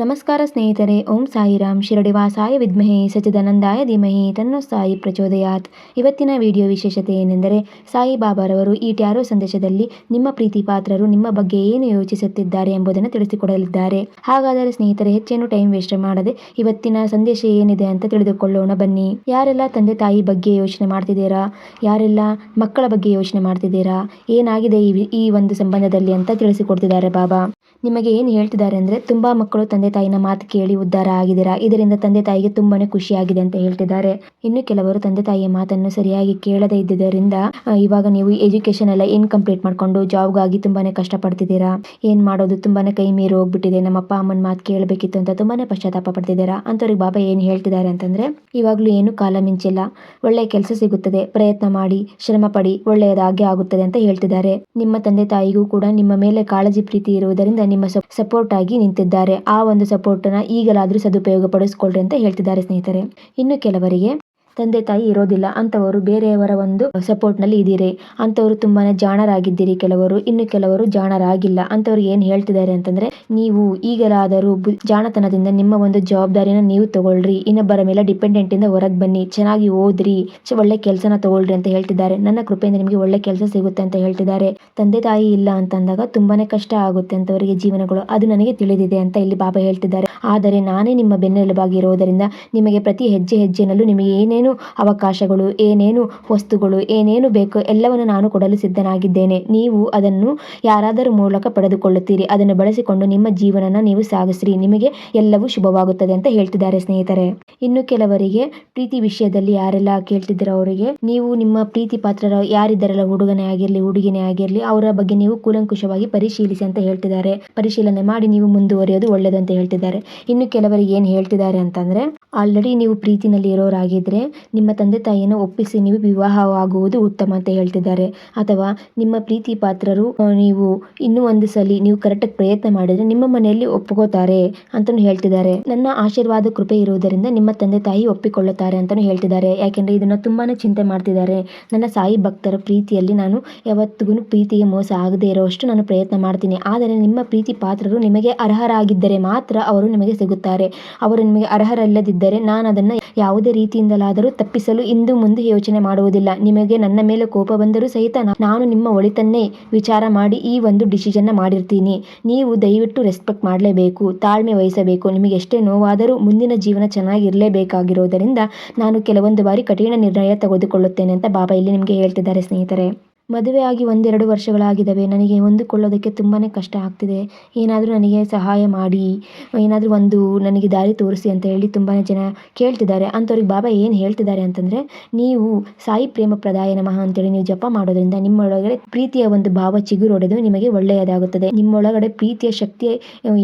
ನಮಸ್ಕಾರ ಸ್ನೇಹಿತರೆ, ಓಂ ಸಾಯಿರಾಮ್. ಶಿರಡಿವಾಸಾಯ ವಿದ್ಮಹೆ ಸಚಿದಾನಂದಾಯ ಧೀಮಹಿ ತನ್ನೋ ಸಾಯಿ ಪ್ರಚೋದಯಾತ್. ಇವತ್ತಿನ ವಿಡಿಯೋ ವಿಶೇಷತೆ ಏನೆಂದರೆ ಸಾಯಿಬಾಬಾರವರು ಈ ಟ್ಯಾರೋ ಸಂದೇಶದಲ್ಲಿ ನಿಮ್ಮ ಪ್ರೀತಿ ಪಾತ್ರರು ನಿಮ್ಮ ಬಗ್ಗೆ ಏನು ಯೋಚಿಸುತ್ತಿದ್ದಾರೆ ಎಂಬುದನ್ನು ತಿಳಿಸಿಕೊಡಲಿದ್ದಾರೆ. ಹಾಗಾದರೆ ಸ್ನೇಹಿತರೆ, ಹೆಚ್ಚೇನು ಟೈಮ್ ವೇಸ್ಟ್ ಮಾಡದೆ ಇವತ್ತಿನ ಸಂದೇಶ ಏನಿದೆ ಅಂತ ತಿಳಿದುಕೊಳ್ಳೋಣ ಬನ್ನಿ. ಯಾರೆಲ್ಲ ತಂದೆ ತಾಯಿ ಬಗ್ಗೆ ಯೋಚನೆ ಮಾಡ್ತಿದ್ದೀರಾ? ಯಾರೆಲ್ಲ ಮಕ್ಕಳ ಬಗ್ಗೆ ಯೋಚನೆ ಮಾಡ್ತಿದ್ದೀರಾ? ಏನಾಗಿದೆ ಈ ಈ ಒಂದು ಸಂಬಂಧದಲ್ಲಿ ಅಂತ ತಿಳಿಸಿಕೊಡ್ತಿದ್ದಾರೆ ಬಾಬಾ. ನಿಮಗೆ ಏನು ಹೇಳ್ತಿದ್ದಾರೆ ಅಂದರೆ, ತುಂಬ ಮಕ್ಕಳು ತಂದೆ ತಾಯಿನ ಮಾತು ಕೇಳಿ ಉದ್ಧಾರ ಆಗಿದ್ದೀರಾ? ಇದರಿಂದ ತಂದೆ ತಾಯಿಗೆ ತುಂಬಾನೇ ಖುಷಿಯಾಗಿದೆ ಅಂತ ಹೇಳ್ತಿದ್ದಾರೆ. ಇನ್ನು ಕೆಲವರು ತಂದೆ ತಾಯಿಯ ಮಾತನ್ನು ಸರಿಯಾಗಿ ಕೇಳದೇ ಇದ್ದಿದ್ದರಿಂದ ಇವಾಗ ನೀವು ಎಜುಕೇಶನ್ ಎಲ್ಲ ಇನ್ಕಂಪ್ಲೀಟ್ ಮಾಡ್ಕೊಂಡು ಜಾಬ್ಗಾಗಿ ತುಂಬಾನೇ ಕಷ್ಟಪಡ್ತಿದ್ದೀರಾ? ಏನ್ ಮಾಡೋದು? ತುಂಬಾನೇ ಕೈ ಮೀರಿ ಹೋಗ್ಬಿಟ್ಟಿದೆ. ನಮ್ಮ ಅಪ್ಪ ಅಮ್ಮನ ಮಾತು ಕೇಳಬೇಕಿತ್ತು ಅಂತ ತುಂಬಾನೇ ಪಶ್ಚಾತ್ತಾಪ ಪಡ್ತಿದ್ದೀರಾ? ಅಂತವ್ರಿಗೆ ಬಾಬಾ ಏನು ಹೇಳ್ತಿದ್ದಾರೆ ಅಂತಂದ್ರೆ, ಇವಾಗಲೂ ಏನು ಕಾಲ ಮಿಂಚಿಲ್ಲ. ಒಳ್ಳೆ ಕೆಲಸ ಸಿಗುತ್ತದೆ. ಪ್ರಯತ್ನ ಮಾಡಿ, ಶ್ರಮ ಪಡಿ ಒಳ್ಳೆಯದಾಗಿ ಆಗುತ್ತದೆ ಅಂತ ಹೇಳ್ತಿದ್ದಾರೆ. ನಿಮ್ಮ ತಂದೆ ತಾಯಿಗೂ ಕೂಡ ನಿಮ್ಮ ಮೇಲೆ ಕಾಳಜಿ ಪ್ರೀತಿ ಇರುವುದರಿಂದ ನಿಮ್ಮ ಸಪೋರ್ಟ್ ಆಗಿ ನಿಂತಿದ್ದಾರೆ. ಆ ಸಪೋರ್ಟ್ನ ಈಗಲಾದರೂ ಸದುಪಯೋಗ ಪಡಿಸ್ಕೊಳ್ರಿ ಅಂತ ಹೇಳ್ತಿದ್ದಾರೆ ಸ್ನೇಹಿತರೆ. ಇನ್ನು ಕೆಲವರಿಗೆ ತಂದೆ ತಾಯಿ ಇರೋದಿಲ್ಲ. ಅಂತವರು ಬೇರೆಯವರ ಒಂದು ಸಪೋರ್ಟ್ನಲ್ಲಿ ಇದ್ದೀರಿ. ಅಂತವರು ತುಂಬಾನೇ ಜಾಣರಾಗಿದ್ದೀರಿ ಕೆಲವರು. ಇನ್ನು ಕೆಲವರು ಜಾಣರಾಗಿಲ್ಲ. ಅಂಥವ್ರು ಏನು ಹೇಳ್ತಿದ್ದಾರೆ ಅಂತಂದ್ರೆ, ನೀವು ಈಗಲಾದರೂ ಜಾಣತನದಿಂದ ನಿಮ್ಮ ಒಂದು ಜವಾಬ್ದಾರಿನ ನೀವು ತಗೊಳ್ರಿ. ಇನ್ನೊಬ್ಬರ ಮೇಲೆ ಡಿಪೆಂಡೆಂಟ್ ಇಂದ ಹೊರಗೆ ಬನ್ನಿ. ಚೆನ್ನಾಗಿ ಓದ್ರಿ. ಒಳ್ಳೆ ಕೆಲಸನ ತಗೊಳ್ರಿ ಅಂತ ಹೇಳ್ತಿದ್ದಾರೆ. ನನ್ನ ಕೃಪೆಯಿಂದ ನಿಮಗೆ ಒಳ್ಳೆ ಕೆಲಸ ಸಿಗುತ್ತೆ ಅಂತ ಹೇಳ್ತಿದ್ದಾರೆ. ತಂದೆ ತಾಯಿ ಇಲ್ಲ ಅಂತಂದಾಗ ತುಂಬಾನೇ ಕಷ್ಟ ಆಗುತ್ತೆ ಅಂತವರಿಗೆ ಜೀವನಗಳು. ಅದು ನನಗೆ ತಿಳಿದಿದೆ ಅಂತ ಇಲ್ಲಿ ಬಾಬಾ ಹೇಳ್ತಿದ್ದಾರೆ. ಆದರೆ ನಾನೇ ನಿಮ್ಮ ಬೆನ್ನೆಲುಬಾಗಿರೋದರಿಂದ ನಿಮಗೆ ಪ್ರತಿ ಹೆಜ್ಜೆ ಹೆಜ್ಜೆನಲ್ಲೂ ನಿಮಗೆ ಏನೇನು ಅವಕಾಶಗಳು ಏನೇನು, ವಸ್ತುಗಳು ಏನೇನು ಬೇಕು ಎಲ್ಲವನ್ನು ನಾನು ಕೊಡಲು ಸಿದ್ಧನಾಗಿದ್ದೇನೆ. ನೀವು ಅದನ್ನು ಯಾರಾದರೂ ಮೂಲಕ ಪಡೆದುಕೊಳ್ಳುತ್ತೀರಿ. ಅದನ್ನು ಬಳಸಿಕೊಂಡು ನಿಮ್ಮ ಜೀವನನ ನೀವು ಸಾಗಿಸ್ರಿ. ನಿಮಗೆ ಎಲ್ಲವೂ ಶುಭವಾಗುತ್ತದೆ ಅಂತ ಹೇಳ್ತಿದ್ದಾರೆ ಸ್ನೇಹಿತರೆ. ಇನ್ನು ಕೆಲವರಿಗೆ ಪ್ರೀತಿ ವಿಷಯದಲ್ಲಿ ಯಾರೆಲ್ಲ ಕೇಳ್ತಿದ್ದೀರೋ ಅವರಿಗೆ, ನೀವು ನಿಮ್ಮ ಪ್ರೀತಿ ಪಾತ್ರರ ಯಾರಿದ್ದಾರಲ್ಲ, ಹುಡುಗನೇ ಆಗಿರಲಿ, ಹುಡುಗಿನೇ ಆಗಿರಲಿ, ಅವರ ಬಗ್ಗೆ ನೀವು ಕೂಲಂಕುಷವಾಗಿ ಪರಿಶೀಲಿಸಿ ಅಂತ ಹೇಳ್ತಿದ್ದಾರೆ. ಪರಿಶೀಲನೆ ಮಾಡಿ ನೀವು ಮುಂದುವರಿಯೋದು ಒಳ್ಳೇದು ಅಂತ ಹೇಳ್ತಿದ್ದಾರೆ. ಇನ್ನು ಕೆಲವರಿಗೆ ಏನು ಹೇಳ್ತಿದ್ದಾರೆ ಅಂತಂದ್ರೆ, ಆಲ್ರೆಡಿ ನೀವು ಪ್ರೀತಿನಲ್ಲಿ ಇರೋರಾಗಿದ್ರೆ ನಿಮ್ಮ ತಂದೆ ತಾಯಿಯನ್ನು ಒಪ್ಪಿಸಿ, ನೀವು ವಿವಾಹವಾಗುವುದು ಉತ್ತಮ ಅಂತ ಹೇಳ್ತಿದ್ದಾರೆ. ಅಥವಾ, ನಿಮ್ಮ ಪ್ರೀತಿ ಪಾತ್ರರು ನೀವು ಇನ್ನೂ ಒಂದು ಸಲಿ ನೀವು ಕರೆಕ್ಟಾಗಿ ಪ್ರಯತ್ನ ಮಾಡಿದ್ರೆ ನಿಮ್ಮ ಮನೆಯಲ್ಲಿ ಒಪ್ಪಿಕೋತಾರೆ ಅಂತಲೂ ಹೇಳ್ತಿದ್ದಾರೆ. ನನ್ನ ಆಶೀರ್ವಾದ ಕೃಪೆ ಇರುವುದರಿಂದ ನಿಮ್ಮ ತಂದೆ ತಾಯಿ ಒಪ್ಪಿಕೊಳ್ಳುತ್ತಾರೆ ಅಂತಲೂ ಹೇಳ್ತಿದ್ದಾರೆ. ಯಾಕೆಂದರೆ ಇದನ್ನ ತುಂಬಾ ಚಿಂತೆ ಮಾಡ್ತಿದ್ದಾರೆ. ನನ್ನ ಸಾಯಿ ಭಕ್ತರ ಪ್ರೀತಿಯಲ್ಲಿ ನಾನು ಯಾವತ್ತಿಗೂ ಪ್ರೀತಿಗೆ ಮೋಸ ಆಗದೇ ಇರುವಷ್ಟು ನಾನು ಪ್ರಯತ್ನ ಮಾಡ್ತೀನಿ. ಆದರೆ ನಿಮ್ಮ ಪ್ರೀತಿ ಪಾತ್ರರು ನಿಮಗೆ ಅರ್ಹರಾಗಿದ್ದರೆ ಮಾತ್ರ ಅವರು ನಿಮಗೆ ಸಿಗುತ್ತಾರೆ. ಅವರು ನಿಮಗೆ ಅರ್ಹರಲ್ಲದಿದ್ದರೆ ನಾನು ಅದನ್ನ ಯಾವುದೇ ರೀತಿಯಿಂದಲಾದರೂ ತಪ್ಪಿಸಲು ಇಂದು ಮುಂದೆ ಯೋಚನೆ ಮಾಡುವುದಿಲ್ಲ. ನಿಮಗೆ ನನ್ನ ಮೇಲೆ ಕೋಪ ಬಂದರೂ ಸಹಿತ ನಾನು ನಿಮ್ಮ ಒಳಿತನ್ನೇ ವಿಚಾರ ಮಾಡಿ ಈ ಒಂದು ಡಿಸಿಷನ್ನ ಮಾಡಿರ್ತೀನಿ. ನೀವು ದಯವಿಟ್ಟು ರೆಸ್ಪೆಕ್ಟ್ ಮಾಡಲೇಬೇಕು, ತಾಳ್ಮೆ ವಹಿಸಬೇಕು. ನಿಮಗೆ ಎಷ್ಟೇ ನೋವಾದರೂ ಮುಂದಿನ ಜೀವನ ಚೆನ್ನಾಗಿರಲೇಬೇಕಾಗಿರೋದರಿಂದ ನಾನು ಕೆಲವೊಂದು ಬಾರಿ ಕಠಿಣ ನಿರ್ಣಯ ತೆಗೆದುಕೊಳ್ಳುತ್ತೇನೆ ಅಂತ ಬಾಬಾ ಇಲ್ಲಿ ನಿಮಗೆ ಹೇಳ್ತಿದ್ದಾರೆ ಸ್ನೇಹಿತರೆ. ಮದುವೆಯಾಗಿ ಒಂದೆರಡು ವರ್ಷಗಳಾಗಿದ್ದಾವೆ. ನನಗೆ ಹೊಂದಿಕೊಳ್ಳೋದಕ್ಕೆ ತುಂಬಾ ಕಷ್ಟ ಆಗ್ತಿದೆ. ಏನಾದರೂ ನನಗೆ ಸಹಾಯ ಮಾಡಿ, ಏನಾದರೂ ಒಂದು ನನಗೆ ದಾರಿ ತೋರಿಸಿ ಅಂತ ಹೇಳಿ ತುಂಬಾ ಜನ ಕೇಳ್ತಿದ್ದಾರೆ. ಅಂಥವ್ರಿಗೆ ಬಾಬಾ ಏನು ಹೇಳ್ತಿದ್ದಾರೆ ಅಂತಂದರೆ, ನೀವು ಸಾಯಿ ಪ್ರೇಮ ಪ್ರದಾಯ ನಮಃ ಅಂತೇಳಿ ನೀವು ಜಪ ಮಾಡೋದ್ರಿಂದ ನಿಮ್ಮೊಳಗಡೆ ಪ್ರೀತಿಯ ಒಂದು ಭಾವ ಚಿಗುರೊಡೆದು ನಿಮಗೆ ಒಳ್ಳೆಯದಾಗುತ್ತದೆ. ನಿಮ್ಮೊಳಗಡೆ ಪ್ರೀತಿಯ ಶಕ್ತಿ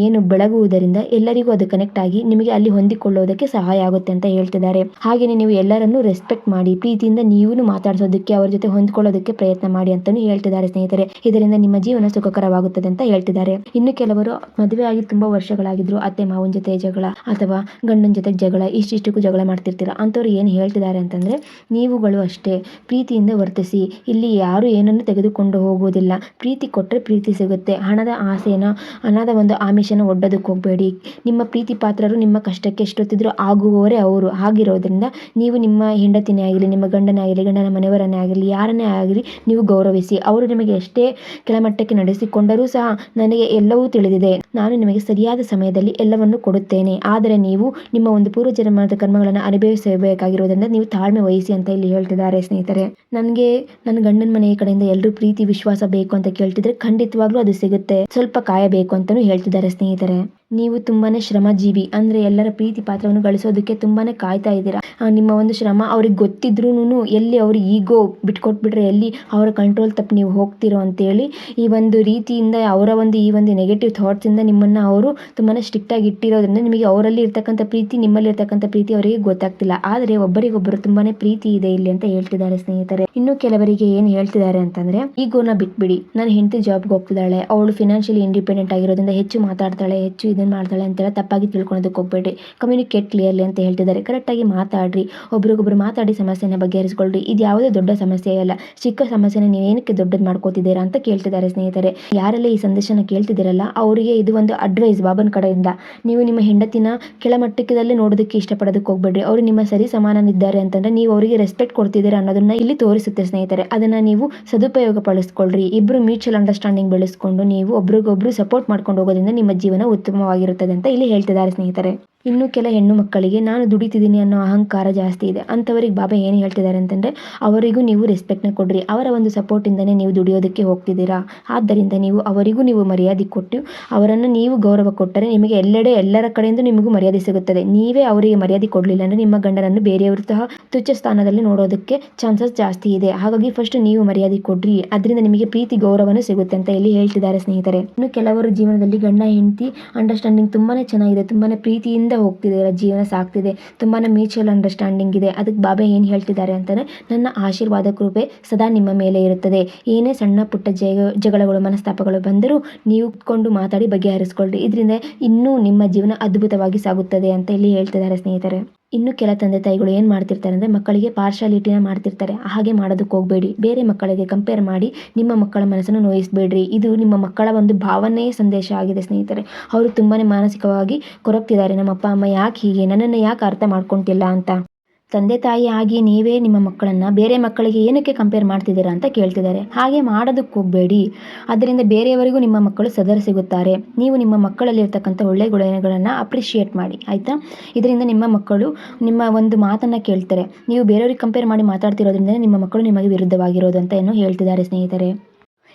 ಏನು ಬೆಳಗುವುದರಿಂದ ಎಲ್ಲರಿಗೂ ಅದು ಕನೆಕ್ಟ್ ಆಗಿ ನಿಮಗೆ ಅಲ್ಲಿ ಹೊಂದಿಕೊಳ್ಳೋದಕ್ಕೆ ಸಹಾಯ ಆಗುತ್ತೆ ಅಂತ ಹೇಳ್ತಿದ್ದಾರೆ. ಹಾಗೆಯೇ ನೀವು ಎಲ್ಲರನ್ನೂ ರೆಸ್ಪೆಕ್ಟ್ ಮಾಡಿ, ಪ್ರೀತಿಯಿಂದ ನೀವು ಮಾತಾಡಿಸೋದಕ್ಕೆ, ಅವರ ಜೊತೆ ಹೊಂದ್ಕೊಳ್ಳೋದಕ್ಕೆ ಪ್ರಯತ್ನ ಮಾಡಿ ಅಂತಾನು ಹೇಳ್ತಿದ್ದಾರೆ ಸ್ನೇಹಿತರೆ. ಇದರಿಂದ ನಿಮ್ಮ ಜೀವನ ಸುಖಕರವಾಗುತ್ತದೆ ಅಂತ ಹೇಳ್ತಿದ್ದಾರೆ. ಇನ್ನು ಕೆಲವರು ಮದುವೆ ಆಗಿ ತುಂಬಾ ವರ್ಷಗಳಾಗಿದ್ರು, ಅತ್ತೆ ಮಾವನ ಜೊತೆ ಜಗಳ ಅಥವಾ ಗಂಡನ ಜೊತೆ ಜಗಳ, ಇಷ್ಟಿಷ್ಟಕ್ಕೂ ಜಗಳ ಮಾಡ್ತಿರ್ತೀರ? ಅಂತವ್ರು ಏನು ಹೇಳ್ತಿದ್ದಾರೆ ಅಂತಂದ್ರೆ, ನೀವುಗಳು ಅಷ್ಟೇ. ಪ್ರೀತಿಯಿಂದ ವರ್ತಿಸಿ, ಇಲ್ಲಿ ಯಾರು ಏನನ್ನು ತೆಗೆದುಕೊಂಡು ಹೋಗುವುದಿಲ್ಲ. ಪ್ರೀತಿ ಕೊಟ್ಟರೆ ಪ್ರೀತಿ ಸಿಗುತ್ತೆ. ಹಣದ ಆಸೆನ ಹಣದ ಒಂದು ಆಮಿಷನ ಒಡ್ಡೋದಕ್ಕೆ ಹೋಗಬೇಡಿ. ನಿಮ್ಮ ಪ್ರೀತಿ ಪಾತ್ರರು ನಿಮ್ಮ ಕಷ್ಟಕ್ಕೆ ಎಷ್ಟೊತ್ತಿದ್ರು ಆಗುವವರೇ ಅವರು. ಆಗಿರೋದ್ರಿಂದ ನೀವು ನಿಮ್ಮ ಹೆಂಡತಿನೇ ಆಗಲಿ, ನಿಮ್ಮ ಗಂಡನೇ ಆಗಲಿ, ಗಂಡನ ಮನೆಯವರನ್ನೇ ಆಗಲಿ, ಯಾರನ್ನೇ ಆಗಲಿ, ನೀವು ಗೌರವಿಸಿ. ಅವರು ನಿಮಗೆ ಎಷ್ಟೇ ಕೆಳಮಟ್ಟಕ್ಕೆ ನಡೆಸಿಕೊಂಡರೂ ಸಹ ನನಗೆ ಎಲ್ಲವೂ ತಿಳಿದಿದೆ. ನಾನು ನಿಮಗೆ ಸರಿಯಾದ ಸಮಯದಲ್ಲಿ ಎಲ್ಲವನ್ನು ಕೊಡುತ್ತೇನೆ. ಆದರೆ ನೀವು ನಿಮ್ಮ ಒಂದು ಪೂರ್ವ ಜನ್ಮದ ಕರ್ಮಗಳನ್ನು ಅನುಭವಿಸಬೇಕಾಗಿರುವುದರಿಂದ ನೀವು ತಾಳ್ಮೆ ವಹಿಸಿ ಅಂತ ಇಲ್ಲಿ ಹೇಳ್ತಿದ್ದಾರೆ ಸ್ನೇಹಿತರೆ. ನನಗೆ, ನನ್ನ ಗಂಡನ ಮನೆಯ ಕಡೆಯಿಂದ ಎಲ್ಲರೂ ಪ್ರೀತಿ, ವಿಶ್ವಾಸ ಬೇಕು ಅಂತ ಕೇಳ್ತಿದ್ರೆ ಖಂಡಿತವಾಗ್ಲೂ ಅದು ಸಿಗುತ್ತೆ. ಸ್ವಲ್ಪ ಕಾಯಬೇಕು ಅಂತಾನೂ ಹೇಳ್ತಿದ್ದಾರೆ ಸ್ನೇಹಿತರೆ. ನೀವು ತುಂಬಾನೇ ಶ್ರಮಜೀವಿ, ಅಂದ್ರೆ ಎಲ್ಲರ ಪ್ರೀತಿ ಪಾತ್ರವನ್ನು ಗಳಿಸೋದಕ್ಕೆ ತುಂಬಾನೇ ಕಾಯ್ತಾ ಇದ್ದೀರಾ? ನಿಮ್ಮ ಒಂದು ಶ್ರಮ ಅವ್ರಿಗೆ ಗೊತ್ತಿದ್ರೂ ಎಲ್ಲಿ ಅವ್ರ ಈಗೋ ಬಿಟ್ಕೊಟ್ಬಿಟ್ರೆ ಎಲ್ಲಿ ಅವರ ಕಂಟ್ರೋಲ್ ತಪ್ಪು ನೀವು ಹೋಗ್ತಿರೋ ಅಂತೇಳಿ ಈ ಒಂದು ರೀತಿಯಿಂದ ಅವರ ಒಂದು ಈ ಒಂದು ನೆಗೆಟಿವ್ ಥಾಟ್ಸ್ ಇಂದ ನಿಮ್ಮನ್ನ ಅವರು ತುಂಬಾನೇ ಸ್ಟ್ರಿಕ್ಟ್ ಆಗಿ ಇಟ್ಟಿರೋದ್ರಿಂದ ನಿಮಗೆ ಅವರಲ್ಲಿ ಇರ್ತಕ್ಕಂಥ ಪ್ರೀತಿ, ನಿಮ್ಮಲ್ಲಿ ಇರ್ತಕ್ಕಂಥ ಪ್ರೀತಿ ಅವರಿಗೆ ಗೊತ್ತಾಗ್ತಿಲ್ಲ. ಆದ್ರೆ ಒಬ್ಬರಿಗೊಬ್ಬರು ತುಂಬಾನೇ ಪ್ರೀತಿ ಇದೆ ಇಲ್ಲಿ ಅಂತ ಹೇಳ್ತಿದ್ದಾರೆ ಸ್ನೇಹಿತರೆ. ಇನ್ನು ಕೆಲವರಿಗೆ ಏನ್ ಹೇಳ್ತಿದ್ದಾರೆ ಅಂತಂದ್ರೆ, ಈಗೋನ ಬಿಟ್ಬಿಡಿ. ನನ್ನ ಹೆಂಡತಿ ಜಾಬ್ಗೆ ಹೋಗ್ತಿದ್ದಾಳೆ. ಅವಳು ಫಿನಾನ್ಷಿಯಲಿ ಇಂಡಿಪೆಂಡೆಂಟ್ ಆಗಿರೋದ್ರಿಂದ ಹೆಚ್ಚು ಮಾತಾಡ್ತಾಳೆ, ಹೆಚ್ಚು ಇದನ್ನ ಮಾಡ್ತಾಳೆ ಅಂತೆಲ್ಲ ತಪ್ಪಾಗಿ ತಿಳ್ಕೊಳೋದಕ್ಕೆ ಹೋಗ್ಬೇಡಿ ಕಮ್ಯುನಿಕೇಟ್ ಕ್ಲಿಯರ್ಲಿ ಅಂತ ಹೇಳ್ತಿದ್ದಾರೆ. ಕರೆಕ್ಟಾಗಿ ಮಾತಾಡ್ರಿ. ಒಬ್ರಿಗೊಬ್ರು ಮಾತಾಡಿ ಸಮಸ್ಯೆನ ಬಗೆಹರಿಸ್ಕೊಳ್ರಿ. ಇದು ಯಾವುದೇ ದೊಡ್ಡ ಸಮಸ್ಯೆ ಅಲ್ಲ. ಚಿಕ್ಕ ಸಮಸ್ಯೆನ ನೀವೇನಕ್ಕೆ ದೊಡ್ಡದು ಮಾಡ್ಕೋತಿದ್ದೀರಾ ಅಂತ ಕೇಳ್ತಿದ್ದಾರೆ ಸ್ನೇಹಿತರೆ. ಯಾರೆಲ್ಲ ಈ ಸಂದೇಶನ ಕೇಳ್ತಿದ್ದೀರಲ್ಲ, ಅವರಿಗೆ ಇದು ಒಂದು ಅಡ್ವೈಸ್ ಬಾಬನ್ ಕಡೆಯಿಂದ. ನೀವು ನಿಮ್ಮ ಹೆಂಡತಿನ ಕೆಳಮಟ್ಟಕ್ಕದಲ್ಲೇ ನೋಡೋದಕ್ಕೆ ಇಷ್ಟಪಡೋದಕ್ಕೆ ಹೋಗ್ಬೇಡ್ರಿ. ಅವರು ನಿಮ್ಮ ಸರಿ ಸಮಾನನಿದ್ದಾರೆ ಅಂತಂದ್ರೆ ನೀವು ಅವರಿಗೆ ರೆಸ್ಪೆಕ್ಟ್ ಕೊಡ್ತಿದ್ದೀರಾ ಅನ್ನೋದನ್ನ ಇಲ್ಲಿ ತೋರಿಸುತ್ತೆ ಸ್ನೇಹಿತರೆ. ಅದನ್ನ ನೀವು ಸದುಪಯೋಗ ಪಡಿಸ್ಕೊಳ್ರಿ. ಇಬ್ರು ಮ್ಯೂಚುವಲ್ ಅಂಡರ್ಸ್ಟ್ಯಾಂಡಿಂಗ್ ಬೆಳೆಸ್ಕೊಂಡು ನೀವು ಒಬ್ರಿಗೊಬ್ರು ಸಪೋರ್ಟ್ ಮಾಡ್ಕೊಂಡು ಹೋಗೋದ್ರಿಂದ ನಿಮ್ಮ ಜೀವನ ಉತ್ತಮವಾಗಿರುತ್ತದೆ ಅಂತ ಇಲ್ಲಿ ಹೇಳ್ತಿದ್ದಾರೆ ಸ್ನೇಹಿತರೆ. ಇನ್ನು ಕೆಲ ಹೆಣ್ಣು ಮಕ್ಕಳಿಗೆ ನಾನು ದುಡಿತಿದ್ದೀನಿ ಅನ್ನೋ ಅಹಂಕಾರ ಜಾಸ್ತಿ ಇದೆ. ಅಂಥವರಿಗೆ ಬಾಬಾ ಏನು ಹೇಳ್ತಿದ್ದಾರೆ ಅಂತಂದರೆ, ಅವರಿಗೂ ನೀವು ರೆಸ್ಪೆಕ್ಟ್ನ ಕೊಡ್ರಿ. ಅವರ ಒಂದು ಸಪೋರ್ಟಿಂದನೇ ನೀವು ದುಡಿಯೋದಕ್ಕೆ ಹೋಗ್ತಿದ್ದೀರಾ. ಆದ್ದರಿಂದ ನೀವು, ಅವರಿಗೂ ನೀವು ಮರ್ಯಾದೆ ಕೊಟ್ಟು, ಅವರನ್ನು ನೀವು ಗೌರವ ಕೊಟ್ಟರೆ ನಿಮಗೆ ಎಲ್ಲೆಡೆ, ಎಲ್ಲರ ಕಡೆಯಿಂದ ನಿಮಗೂ ಮರ್ಯಾದೆ ಸಿಗುತ್ತದೆ. ನೀವೇ ಅವರಿಗೆ ಮರ್ಯಾದೆ ಕೊಡಲಿಲ್ಲ ಅಂದರೆ ನಿಮ್ಮ ಗಂಡನನ್ನು ಬೇರೆಯವರು ಸಹ ತುಚ್ಛ ಸ್ಥಾನದಲ್ಲಿ ನೋಡೋದಕ್ಕೆ ಚಾನ್ಸಸ್ ಜಾಸ್ತಿ ಇದೆ. ಹಾಗಾಗಿ ಫಸ್ಟ್ ನೀವು ಮರ್ಯಾದೆ ಕೊಡ್ರಿ. ಅದರಿಂದ ನಿಮಗೆ ಪ್ರೀತಿ, ಗೌರವನೂ ಸಿಗುತ್ತೆ ಅಂತ ಇಲ್ಲಿ ಹೇಳ್ತಿದ್ದಾರೆ ಸ್ನೇಹಿತರೆ. ಇನ್ನು ಕೆಲವರು ಜೀವನದಲ್ಲಿ ಗಂಡ, ಹೆಂಡತಿ ಅಂಡರ್ಸ್ಟ್ಯಾಂಡಿಂಗ್ ತುಂಬಾನೇ ಚೆನ್ನಾಗಿದೆ. ತುಂಬಾನೇ ಪ್ರೀತಿಯಿಂದ ಹೋಗ್ತಿದೆ ಜೀವನ ಸಾಗ್ತಿದೆ, ತುಂಬಾ ಮ್ಯೂಚುವಲ್ ಅಂಡರ್ಸ್ಟ್ಯಾಂಡಿಂಗ್ ಇದೆ. ಅದಕ್ಕೆ ಬಾಬಾ ಏನು ಹೇಳ್ತಿದ್ದಾರೆ ಅಂತಂದರೆ, ನನ್ನ ಆಶೀರ್ವಾದ ಕೃಪೆ ಸದಾ ನಿಮ್ಮ ಮೇಲೆ ಇರುತ್ತದೆ. ಏನೇ ಸಣ್ಣ ಪುಟ್ಟ ಜಯ, ಜಗಳಗಳು, ಮನಸ್ತಾಪಗಳು ಬಂದರೂ ನೀವು ಕೊಂಡು ಮಾತಾಡಿ ಬಗೆಹರಿಸ್ಕೊಳ್ರಿ. ಇದರಿಂದ ಇನ್ನೂ ನಿಮ್ಮ ಜೀವನ ಅದ್ಭುತವಾಗಿ ಸಾಗುತ್ತದೆ ಅಂತ ಇಲ್ಲಿ ಹೇಳ್ತಿದ್ದಾರೆ ಸ್ನೇಹಿತರೆ. ಇನ್ನು ಕೆಲ ತಂದೆ ತಾಯಿಗಳು ಏನು ಮಾಡ್ತಿರ್ತಾರೆ ಅಂದರೆ ಮಕ್ಕಳಿಗೆ ಪಾರ್ಶಾಲಿಟಿನ ಮಾಡ್ತಿರ್ತಾರೆ. ಹಾಗೆ ಮಾಡೋದಕ್ಕೆ ಹೋಗಬೇಡಿ. ಬೇರೆ ಮಕ್ಕಳಿಗೆ ಕಂಪೇರ್ ಮಾಡಿ ನಿಮ್ಮ ಮಕ್ಕಳ ಮನಸ್ಸನ್ನು ನೋಯಿಸಬೇಡ್ರಿ. ಇದು ನಿಮ್ಮ ಮಕ್ಕಳ ಒಂದು ಭಾವನೆಯ ಸಂದೇಶ ಆಗಿದೆ ಸ್ನೇಹಿತರೆ. ಅವರು ತುಂಬಾ ಮಾನಸಿಕವಾಗಿ ಕೊರಗ್ತಿದ್ದಾರೆ ನಮ್ಮ ಅಪ್ಪ, ಅಮ್ಮ ಯಾಕೆ ಹೀಗೆ? ನನ್ನನ್ನು ಯಾಕೆ ಅರ್ಥ ಮಾಡ್ಕೊತಿಲ್ಲ ಅಂತ? ತಂದೆ ತಾಯಿ ಆಗಿ ನೀವೇ ನಿಮ್ಮ ಮಕ್ಕಳನ್ನು ಬೇರೆ ಮಕ್ಕಳಿಗೆ ಏನಕ್ಕೆ ಕಂಪೇರ್ ಮಾಡ್ತಿದ್ದೀರಾ ಅಂತ ಕೇಳ್ತಿದ್ದಾರೆ. ಹಾಗೆ ಮಾಡೋದಕ್ಕೆ ಹೋಗಬೇಡಿ. ಅದರಿಂದ ಬೇರೆಯವರಿಗೂ ನಿಮ್ಮ ಮಕ್ಕಳು ಸದರ ಸಿಗುತ್ತಾರೆ. ನೀವು ನಿಮ್ಮ ಮಕ್ಕಳಲ್ಲಿ ಇರ್ತಕ್ಕಂಥ ಒಳ್ಳೆಯ ಗುಣಗಳನ್ನು ಅಪ್ರಿಷಿಯೇಟ್ ಮಾಡಿ. ಆಯಿತಾ? ಇದರಿಂದ ನಿಮ್ಮ ಮಕ್ಕಳು ನಿಮ್ಮ ಒಂದು ಮಾತನ್ನು ಕೇಳ್ತಾರೆ. ನೀವು ಬೇರೆಯವ್ರಿಗೆ ಕಂಪೇರ್ ಮಾಡಿ ಮಾತಾಡ್ತಿರೋದ್ರಿಂದ ನಿಮ್ಮ ಮಕ್ಕಳು ನಿಮಗೆ ವಿರುದ್ಧವಾಗಿರೋದು ಅಂತ ಏನು ಹೇಳ್ತಿದ್ದಾರೆ ಸ್ನೇಹಿತರೆ?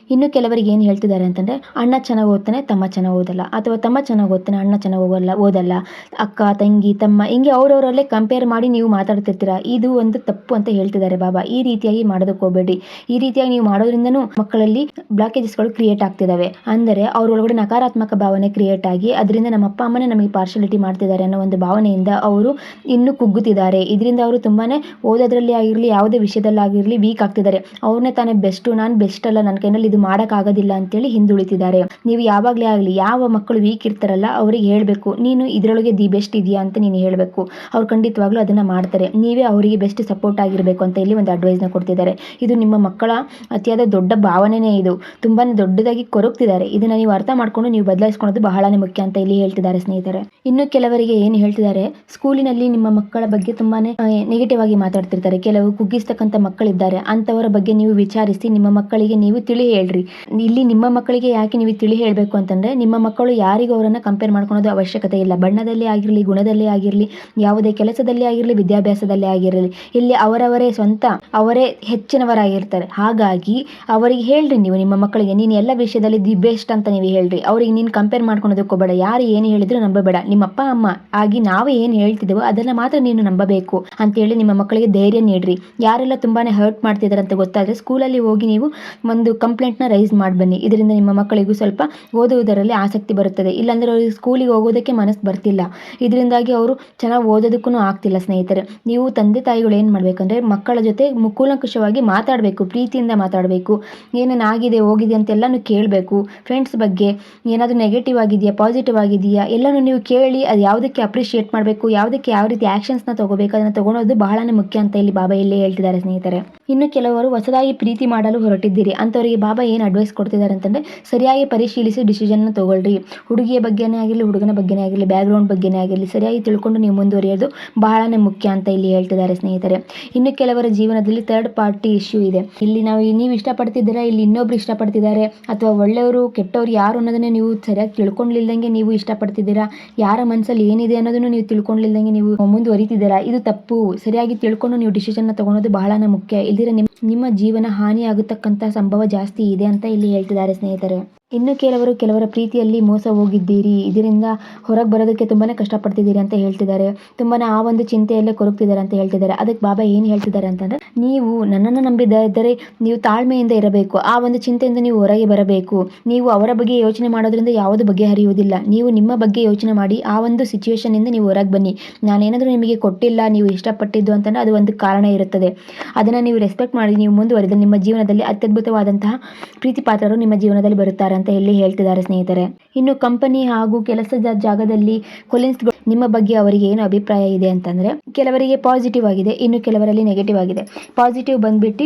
ಇನ್ನು ಕೆಲವರಿಗೆ ಏನು ಹೇಳ್ತಿದ್ದಾರೆ ಅಂತಂದರೆ, ಅಣ್ಣ ಚೆನ್ನಾಗಿ ಓದ್ತಾನೆ, ತಮ್ಮ ಚೆನ್ನಾಗಿ ಓದಲ್ಲ. ಅಥವಾ ತಮ್ಮ ಚೆನ್ನಾಗಿ ಓದ್ತಾನೆ, ಅಣ್ಣ ಚೆನ್ನಾಗಿ ಓದಲ್ಲ ಓದಲ್ಲ. ಅಕ್ಕ, ತಂಗಿ, ತಮ್ಮ, ಹಿಂಗೆ ಅವರವರಲ್ಲೇ ಕಂಪೇರ್ ಮಾಡಿ ನೀವು ಮಾತಾಡ್ತಿರ್ತೀರ? ಇದು ಒಂದು ತಪ್ಪು ಅಂತ ಹೇಳ್ತಿದ್ದಾರೆ ಬಾಬಾ. ಈ ರೀತಿಯಾಗಿ ಮಾಡೋದಕ್ಕೆ ಹೋಗಬೇಡಿ. ಈ ರೀತಿಯಾಗಿ ನೀವು ಮಾಡೋದ್ರಿಂದನೂ ಮಕ್ಕಳಲ್ಲಿ ಬ್ಲಾಕೇಜಸ್ಗಳು ಕ್ರಿಯೇಟ್ ಆಗ್ತಿದ್ದಾವೆ ಅಂದರೆ ಅವರೊಳಗಡೆ ನಕಾರಾತ್ಮಕ ಭಾವನೆ ಕ್ರಿಯೇಟ್ ಆಗಿ, ಅದರಿಂದ ನಮ್ಮ ಅಪ್ಪ ಅಮ್ಮನೇ ನಮಗೆ ಪಾರ್ಶಾಲಿಟಿ ಮಾಡ್ತಿದ್ದಾರೆ ಅನ್ನೋ ಒಂದು ಭಾವನೆಯಿಂದ ಅವರು ಇನ್ನೂ ಕುಗ್ಗುತ್ತಿದ್ದಾರೆ. ಇದರಿಂದ ಅವರು ತುಂಬಾ ಓದೋದ್ರಲ್ಲಿ ಆಗಿರಲಿ, ಯಾವುದೇ ವಿಷಯದಲ್ಲಾಗಿರಲಿ ವೀಕ್ ಆಗ್ತಿದ್ದಾರೆ. ಅವ್ರನ್ನೇ ತಾನೇ ಬೆಸ್ಟು ನಾನು ಬೆಸ್ಟ್ ಅಲ್ಲ ನನ್ನ ಕೈನಲ್ಲಿ ಇದು ಮಾಡೋಕ್ಕಾಗೋದಿಲ್ಲ ಅಂತೇಳಿ ಹಿಂದುಳಿತಿದ್ದಾರೆ. ನೀವು ಯಾವಾಗಲೇ ಆಗಲಿ ಯಾವ ಮಕ್ಕಳು ವೀಕ್ ಇರ್ತಾರಲ್ಲ ಅವರಿಗೆ ಹೇಳಬೇಕು, ನೀನು ಇದರೊಳಗೆ ದಿ ಬೆಸ್ಟ್ ಇದೆಯಾ ಅಂತ ನೀನು ಹೇಳಬೇಕು. ಅವ್ರು ಖಂಡಿತವಾಗ್ಲೂ ಅದನ್ನು ಮಾಡ್ತಾರೆ. ನೀವೇ ಅವರಿಗೆ ಬೆಸ್ಟ್ ಸಪೋರ್ಟ್ ಆಗಿರಬೇಕು ಅಂತ ಇಲ್ಲಿ ಒಂದು ಅಡ್ವೈಸ್ನ ಕೊಡ್ತಿದ್ದಾರೆ. ಇದು ನಿಮ್ಮ ಮಕ್ಕಳ ಅತಿಯಾದ ದೊಡ್ಡ ಭಾವನೆನೇ ಇದು. ತುಂಬಾ ದೊಡ್ಡದಾಗಿ ಕೊರಗ್ತಿದ್ದಾರೆ. ಇದನ್ನು ನೀವು ಅರ್ಥ ಮಾಡ್ಕೊಂಡು ನೀವು ಬದಲಾಯಿಸ್ಕೊಳ್ಳೋದು ಬಹಳನೇ ಮುಖ್ಯ ಅಂತ ಇಲ್ಲಿ ಹೇಳ್ತಿದ್ದಾರೆ ಸ್ನೇಹಿತರೆ. ಇನ್ನು ಕೆಲವರಿಗೆ ಏನು ಹೇಳ್ತಿದ್ದಾರೆ, ಸ್ಕೂಲಿನಲ್ಲಿ ನಿಮ್ಮ ಮಕ್ಕಳ ಬಗ್ಗೆ ತುಂಬಾನೇ ನೆಗೆಟಿವ್ ಆಗಿ ಮಾತಾಡ್ತಿರ್ತಾರೆ. ಕೆಲವು ಕುಗ್ಗಿಸ್ತಕ್ಕಂಥ ಮಕ್ಕಳಿದ್ದಾರೆ. ಅಂಥವರ ಬಗ್ಗೆ ನೀವು ವಿಚಾರಿಸಿ ನಿಮ್ಮ ಮಕ್ಕಳಿಗೆ ನೀವು ತಿಳಿ ಹೇಳ್ರಿ. ಇಲ್ಲಿ ನಿಮ್ಮ ಮಕ್ಕಳಿಗೆ ಯಾಕೆ ನೀವು ತಿಳಿ ಹೇಳಬೇಕು ಅಂತಂದ್ರೆ, ನಿಮ್ಮ ಮಕ್ಕಳು ಯಾರಿಗೂ ಅವರನ್ನು ಕಂಪೇರ್ ಮಾಡ್ಕೊಳೋದು ಅವಶ್ಯಕತೆ ಇಲ್ಲ. ಬಣ್ಣದಲ್ಲಿ ಆಗಿರಲಿ, ಗುಣದಲ್ಲಿ ಆಗಿರಲಿ, ಯಾವುದೇ ಕೆಲಸದಲ್ಲಿ ಆಗಿರಲಿ, ವಿದ್ಯಾಭ್ಯಾಸದಲ್ಲಿ ಆಗಿರಲಿ, ಇಲ್ಲಿ ಅವರವರೇ ಸ್ವಂತ, ಅವರೇ ಹೆಚ್ಚಿನವರಾಗಿರ್ತಾರೆ. ಹಾಗಾಗಿ ಅವರಿಗೆ ಹೇಳ್ರಿ ನೀವು ನಿಮ್ಮ ಮಕ್ಕಳಿಗೆ, ನೀನು ಎಲ್ಲ ವಿಷಯದಲ್ಲಿ ದಿ ಬೆಸ್ಟ್ ಅಂತ ನೀವು ಹೇಳ್ರಿ. ಅವ್ರಿಗೆ ನೀನು ಕಂಪೇರ್ ಮಾಡ್ಕೊಳೋದಕ್ಕೆ ಬೇಡ. ಯಾರು ಏನು ಹೇಳಿದ್ರು ನಂಬಬೇಡ. ನಿಮ್ಮ ಅಪ್ಪ ಅಮ್ಮ ಆಗಿ ನಾವು ಏನು ಹೇಳ್ತಿದ್ದೇವೋ, ಅದನ್ನ ಮಾತ್ರ ನೀನು ನಂಬಬೇಕು ಅಂತೇಳಿ ನಿಮ್ಮ ಮಕ್ಕಳಿಗೆ ಧೈರ್ಯ ನೀಡ್ರಿ. ಯಾರೆಲ್ಲ ತುಂಬಾನೇ ಹರ್ಟ್ ಮಾಡ್ತಿದ್ದಾರೆ ಅಂತ ಗೊತ್ತಾದ್ರೆ ಸ್ಕೂಲಲ್ಲಿ ಹೋಗಿ ನೀವು ಒಂದು ಕಂಪ್ಲೇಂಟ್ನ ರೈಸ್ ಮಾಡಿ ಬನ್ನಿ. ಇದರಿಂದ ನಿಮ್ಮ ಮಕ್ಕಳಿಗೂ ಸ್ವಲ್ಪ ಓದುವುದರಲ್ಲಿ ಆಸಕ್ತಿ ಬರುತ್ತದೆ. ಇಲ್ಲಾಂದರೆ ಅವರಿಗೆ ಸ್ಕೂಲಿಗೆ ಹೋಗೋದಕ್ಕೆ ಮನಸ್ಸು ಬರ್ತಿಲ್ಲ. ಇದರಿಂದಾಗಿ ಅವರು ಚೆನ್ನಾಗಿ ಓದೋದಕ್ಕೂ ಆಗ್ತಿಲ್ಲ, ಸ್ನೇಹಿತರೆ. ನೀವು ತಂದೆ ತಾಯಿಗಳು ಏನು ಮಾಡಬೇಕಂದ್ರೆ ಮಕ್ಕಳ ಜೊತೆ ಮುಕುಲಂಕುಷವಾಗಿ ಮಾತಾಡಬೇಕು, ಪ್ರೀತಿಯಿಂದ ಮಾತಾಡಬೇಕು. ಏನೇನಾಗಿದೆ ಹೋಗಿದೆ ಅಂತೆಲ್ಲನೂ ಕೇಳಬೇಕು. ಫ್ರೆಂಡ್ಸ್ ಬಗ್ಗೆ ಏನಾದರೂ ನೆಗೆಟಿವ್ ಆಗಿದೆಯಾ ಪಾಸಿಟಿವ್ ಆಗಿದೆಯಾ, ಎಲ್ಲನೂ ನೀವು ಕೇಳಿ ಅದು ಯಾವುದಕ್ಕೆ ಅಪ್ರಿಷಿಯೇಟ್ ಮಾಡಬೇಕು, ಯಾವುದಕ್ಕೆ ಯಾವ ರೀತಿ ಆ್ಯಕ್ಷನ್ಸ್ನ ತೊಗೋಬೇಕು, ಅದನ್ನು ತೊಗೊಳೋದು ಬಹಳನೇ ಮುಖ್ಯ ಅಂತ ಇಲ್ಲಿ ಬಾಬಾ ಇಲ್ಲೇ ಹೇಳ್ತಿದ್ದಾರೆ, ಸ್ನೇಹಿತರೆ. ಇನ್ನು ಕೆಲವರು ಹೊಸದಾಗಿ ಪ್ರೀತಿ ಮಾಡಲು ಹೊರಟಿದ್ದೀರಿ. ಅಂಥವರಿಗೆ ಬಾಬಾ ಏನು ಅಡ್ವೈಸ್ ಕೊಡ್ತಿದ್ದಾರೆ ಅಂತಂದರೆ, ಸರಿಯಾಗಿ ಪರಿಶೀಲಿಸಿ ಡಿಸಿಷನ್ನ ತೊಗೊಳ್ರಿ. ಹುಡುಗಿಯ ಬಗ್ಗೆನೇ ಆಗಿರಲಿ ಹುಡುಗನ ಬಗ್ಗೆನೇ ಆಗಿರಲಿ ಬ್ಯಾಕ್ಗ್ರೌಂಡ್ ಬಗ್ಗೆನೇ ಆಗಿರಲಿ ಸರಿಯಾಗಿ ತಿಳ್ಕೊಂಡು ನೀವು ಮುಂದುವರಿಯೋದು ಬಹಳನೇ ಮುಖ್ಯ ಅಂತ ಇಲ್ಲಿ ಹೇಳ್ತಿದ್ದಾರೆ ಸ್ನೇಹಿತರೆ. ಇನ್ನು ಕೆಲವರ ಜೀವನದಲ್ಲಿ ಥರ್ಡ್ ಪಾರ್ಟಿ ಇಶ್ಯೂ ಇದೆ. ಇಲ್ಲಿ ನಾವು ನೀವು ಇಷ್ಟಪಡ್ತಿದ್ದೀರಾ, ಇಲ್ಲಿ ಇನ್ನೊಬ್ರು ಇಷ್ಟಪಡ್ತಿದ್ದಾರೆ, ಅಥವಾ ಒಳ್ಳೆಯವರು, ಕೆಟ್ಟವ್ರು ಯಾರು ಅನ್ನೋದನ್ನೇ ನೀವು ಸರಿಯಾಗಿ ತಿಳ್ಕೊಂಡಿಲ್ದಂಗೆ ನೀವು ಇಷ್ಟಪಡ್ತಿದ್ದೀರಾ, ಯಾರ ಮನಸ್ಸಲ್ಲಿ ಏನಿದೆ ಅನ್ನೋದನ್ನು ನೀವು ತಿಳ್ಕೊಂಡಿಲ್ದಂಗೆ ನೀವು ಮುಂದುವರಿತಿದ್ದೀರಾ, ಇದು ತಪ್ಪು. ಸರಿಯಾಗಿ ತಿಳ್ಕೊಂಡು ನೀವು ಡಿಸಿಷನ್ನ ತಗೊಳ್ಳೋದು ಬಹಳನೇ ಮುಖ್ಯ. ಇಲ್ದಿರ ನಿಮ್ಮ ನಿಮ್ಮ ಜೀವನ ಹಾನಿಯಾಗತಕ್ಕಂಥ ಸಂಭವ ಜಾಸ್ತಿ ಇದೆ ಅಂತ ಇಲ್ಲಿ ಹೇಳ್ತಿದ್ದಾರೆ ಸ್ನೇಹಿತರೆ. ಇನ್ನು ಕೆಲವರು ಕೆಲವರ ಪ್ರೀತಿಯಲ್ಲಿ ಮೋಸ ಹೋಗಿದ್ದೀರಿ. ಇದರಿಂದ ಹೊರಗೆ ಬರೋದಕ್ಕೆ ತುಂಬಾ ಕಷ್ಟಪಡ್ತಿದ್ದೀರಿ ಅಂತ ಹೇಳ್ತಿದ್ದಾರೆ. ತುಂಬಾ ಆ ಒಂದು ಚಿಂತೆಯಲ್ಲೇ ಕೊರಗ್ತಿದ್ದಾರೆ ಅಂತ ಹೇಳ್ತಿದ್ದಾರೆ. ಅದಕ್ಕೆ ಬಾಬಾ ಏನು ಹೇಳ್ತಿದ್ದಾರೆ ಅಂತಂದ್ರೆ, ನೀವು ನನ್ನನ್ನು ನಂಬಿದ್ದರೆ ನೀವು ತಾಳ್ಮೆಯಿಂದ ಇರಬೇಕು. ಆ ಒಂದು ಚಿಂತೆಯಿಂದ ನೀವು ಹೊರಗೆ ಬರಬೇಕು. ನೀವು ಅವರ ಬಗ್ಗೆ ಯೋಚನೆ ಮಾಡೋದ್ರಿಂದ ಯಾವುದು ಬಗೆಹರಿಯುವುದಿಲ್ಲ. ನೀವು ನಿಮ್ಮ ಬಗ್ಗೆ ಯೋಚನೆ ಮಾಡಿ ಆ ಒಂದು ಸಿಚುವೇಶನ್ನಿಂದ ನೀವು ಹೊರಗೆ ಬನ್ನಿ. ನಾನೇನಾದರೂ ನಿಮಗೆ ಕೊಟ್ಟಿಲ್ಲ, ನೀವು ಇಷ್ಟಪಟ್ಟಿದ್ದು ಅಂತಂದ್ರೆ ಅದು ಒಂದು ಕಾರಣ ಇರುತ್ತದೆ. ಅದನ್ನು ನೀವು ರೆಸ್ಪೆಕ್ಟ್ ಮಾಡಿ, ನೀವು ಮುಂದುವರೆದ ನಿಮ್ಮ ಜೀವನದಲ್ಲಿ ಅತ್ಯದ್ಭುತವಾದಂತಹ ಪ್ರೀತಿ ಪಾತ್ರರು ನಿಮ್ಮ ಜೀವನದಲ್ಲಿ ಬರುತ್ತಾರೆ. ಅಂತ ಇಲ್ಲಿ ಹೇಳ್ತಿದ್ದಾರೆ ಸ್ನೇಹಿತರೆ. ಇನ್ನು ಕಂಪನಿ ಹಾಗೂ ಕೆಲಸದ ಜಾಗದಲ್ಲಿ ಕೊಲಿನ್ಸ್ ನಿಮ್ಮ ಬಗ್ಗೆ ಅವರಿಗೆ ಏನು ಅಭಿಪ್ರಾಯ ಇದೆ ಅಂತಂದ್ರೆ, ಕೆಲವರಿಗೆ ಪಾಸಿಟಿವ್ ಆಗಿದೆ, ಇನ್ನು ಕೆಲವರಲ್ಲಿ ನೆಗೆಟಿವ್ ಆಗಿದೆ. ಪಾಸಿಟಿವ್ ಬಂದ್ಬಿಟ್ಟು